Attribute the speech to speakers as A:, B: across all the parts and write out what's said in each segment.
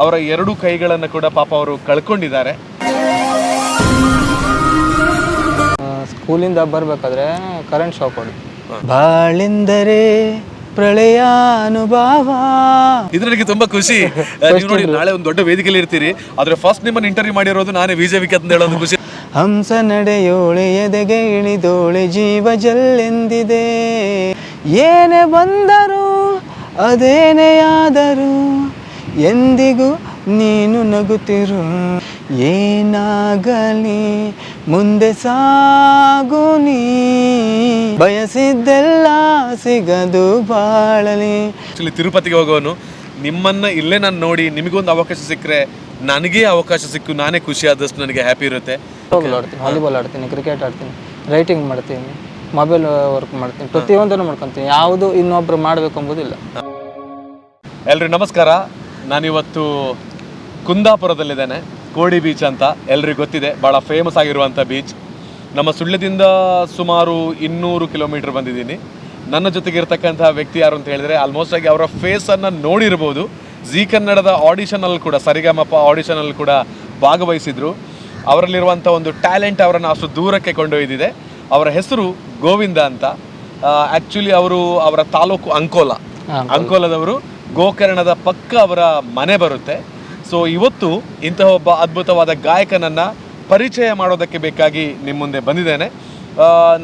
A: ಅವರ ಎರಡು ಕೈಗಳನ್ನು ಕೂಡ ಪಾಪ ಅವರು ಕಳ್ಕೊಂಡಿದ್ದಾರೆ.
B: ಸ್ಕೂಲಿಂದ ಬರಬೇಕಾದ್ರೆ ಕರೆಂಟ್ ಶಾಕ್ ಹೊಡೆದು ಬಾಳೆಂದರೆ ಪ್ರಳಯ
A: ಅನುಭವ. ನನಗೆ ತುಂಬಾ ಖುಷಿ. ನೀವು ನೋಡಿ ನಾಳೆ ಒಂದು ದೊಡ್ಡ ವೇದಿಕೆಯಲ್ಲಿ ಇರ್ತೀರಿ. ಆದ್ರೆ ಫಸ್ಟ್ ನಿಮ್ಮನ್ನ ಇಂಟರ್ವ್ಯೂ ಮಾಡಿರೋದು ನಾನೇ ವಿಜಯವಿಕೆ ಅಂತ ಹೇಳೋದು ಖುಷಿ.
B: ಹಂಸ ನಡೆಯೋಳೆ ಎದೆಗೆ ಇಳಿದೋಳೆ ಜೀವ ಜಲ್ಲೆಂದಿದೆ. ಏನೇ ಬಂದರು ಅದೇನೇ ಆದರೂ ಎಂದಿಗೂ ನೀನು ನಗುತ್ತಿರು. ಏನಾಗಲಿ ಮುಂದೆ ಸಾಗು ನೀ. ಬಯಸಿದ್ದೆಲ್ಲ ಸಿಗದು ಬಾಳಲಿ.
A: ಆಕ್ಚುಲಿ ತಿರುಪತಿಗೆ ಹೋಗೋನು ನಿಮ್ಮನ್ನ ಇಲ್ಲೇ ನಾನು ನೋಡಿ ನಿಮಗೊಂದು ಅವಕಾಶ ಸಿಕ್ಕರೆ ನನಗೆ ಅವಕಾಶ ಸಿಕ್ಕು ನಾನೇ ಖುಷಿ ಆದಷ್ಟು ನನಗೆ ಹ್ಯಾಪಿ ಇರುತ್ತೆ.
B: ಹೋಗಿ ಆಡ್ತೀನಿ ವಾಲಿಬಾಲ್ ಆಡ್ತೀನಿ ಕ್ರಿಕೆಟ್ ಆಡ್ತೀನಿ ರೈಟಿಂಗ್ ಮಾಡ್ತೀನಿ ಮೊಬೈಲ್ ವರ್ಕ್ ಮಾಡ್ತೀನಿ ಪ್ರತಿಯೊಂದನ್ನು ಮಾಡ್ಕೊತೀನಿ ಯಾವುದು ಇನ್ನೊಬ್ರು ಮಾಡಬೇಕು ಎಂಬುದಿಲ್ಲ
A: ಎಲ್ರಿ ನಮಸ್ಕಾರ. ನಾನಿವತ್ತು ಕುಂದಾಪುರದಲ್ಲಿದ್ದೇನೆ ಕೋಡಿ ಬೀಚ್ ಅಂತ ಎಲ್ರಿಗೂ ಗೊತ್ತಿದೆ ಭಾಳ ಫೇಮಸ್ ಆಗಿರುವಂಥ ಬೀಚ್ ನಮ್ಮ ಸುಳ್ಯದಿಂದ ಸುಮಾರು ಇನ್ನೂರು ಕಿಲೋಮೀಟ್ರ್ ಬಂದಿದ್ದೀನಿ. ನನ್ನ ಜೊತೆಗೆ ಇರ್ತಕ್ಕಂಥ ವ್ಯಕ್ತಿ ಯಾರು ಅಂತ ಹೇಳಿದ್ರೆ ಆಲ್ಮೋಸ್ಟ್ ಆಗಿ ಅವರ ಫೇಸನ್ನು ನೋಡಿರ್ಬೋದು. ಜೀ ಕನ್ನಡದ ಆಡಿಷನಲ್ಲಿ ಕೂಡ ಸರಿಗಮಪ ಆಡಿಷನಲ್ಲಿ ಕೂಡ ಭಾಗವಹಿಸಿದ್ರು. ಅವರಲ್ಲಿರುವಂಥ ಒಂದು ಟ್ಯಾಲೆಂಟ್ ಅವರನ್ನು ಅಷ್ಟು ದೂರಕ್ಕೆ ಕೊಂಡೊಯ್ದಿದೆ. ಅವರ ಹೆಸರು ಗೋವಿಂದ ಅಂತ. ಆ್ಯಕ್ಚುಲಿ ಅವರು ಅವರ ತಾಲೂಕು ಅಂಕೋಲ. ಅಂಕೋಲದವರು ಗೋಕರ್ಣದ ಪಕ್ಕ ಅವರ ಮನೆ ಬರುತ್ತೆ. ಸೊ ಇವತ್ತು ಇಂತಹ ಒಬ್ಬ ಅದ್ಭುತವಾದ ಗಾಯಕನನ್ನು ಪರಿಚಯ ಮಾಡೋದಕ್ಕೆ ಬೇಕಾಗಿ ನಿಮ್ಮ ಮುಂದೆ ಬಂದಿದ್ದೇನೆ.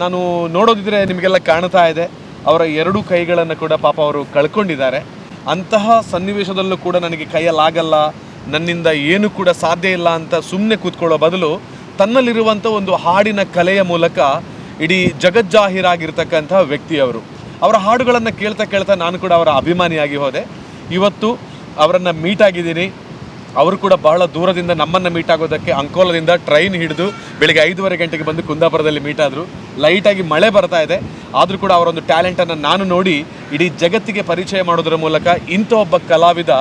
A: ನಾನು ನೋಡೋದಿದ್ರೆ ನಿಮಗೆಲ್ಲ ಕಾಣ್ತಾ ಇದೆ. ಅವರ ಎರಡು ಕೈಗಳನ್ನು ಕೂಡ ಪಾಪ ಅವರು ಕಳ್ಕೊಂಡಿದ್ದಾರೆ. ಅಂತಹ ಸನ್ನಿವೇಶದಲ್ಲೂ ಕೂಡ ನನಗೆ ಕೈಯಲ್ಲಾಗಲ್ಲ, ನನ್ನಿಂದ ಏನು ಕೂಡ ಸಾಧ್ಯ ಇಲ್ಲ ಅಂತ ಸುಮ್ಮನೆ ಕೂತ್ಕೊಳ್ಳೋ ಬದಲು ತನ್ನಲ್ಲಿರುವಂಥ ಒಂದು ಹಾಡಿನ ಕಲೆಯ ಮೂಲಕ ಇಡೀ ಜಗಜ್ಜಾಹೀರಾಗಿರ್ತಕ್ಕಂತಹ ವ್ಯಕ್ತಿಯವರು. ಅವರ ಹಾಡುಗಳನ್ನು ಕೇಳ್ತಾ ಕೇಳ್ತಾ ನಾನು ಕೂಡ ಅವರ ಅಭಿಮಾನಿಯಾಗಿ ಹೋದೆ. ಇವತ್ತು ಅವರನ್ನು ಮೀಟ್ ಆಗಿದ್ದೀನಿ. ಅವರು ಕೂಡ ಬಹಳ ದೂರದಿಂದ ನಮ್ಮನ್ನು ಮೀಟ್ ಆಗೋದಕ್ಕೆ ಅಂಕೋಲದಿಂದ ಟ್ರೈನ್ ಹಿಡಿದು ಬೆಳಿಗ್ಗೆ ಐದೂವರೆ ಗಂಟೆಗೆ ಬಂದು ಕುಂದಾಪುರದಲ್ಲಿ ಮೀಟ್ ಆದರು. ಲೈಟಾಗಿ ಮಳೆ ಬರ್ತಾ ಇದೆ. ಆದರೂ ಕೂಡ ಅವರೊಂದು ಟ್ಯಾಲೆಂಟನ್ನು ನಾನು ನೋಡಿ ಇಡೀ ಜಗತ್ತಿಗೆ ಪರಿಚಯ ಮಾಡೋದರ ಮೂಲಕ ಇಂಥ ಒಬ್ಬ ಕಲಾವಿದ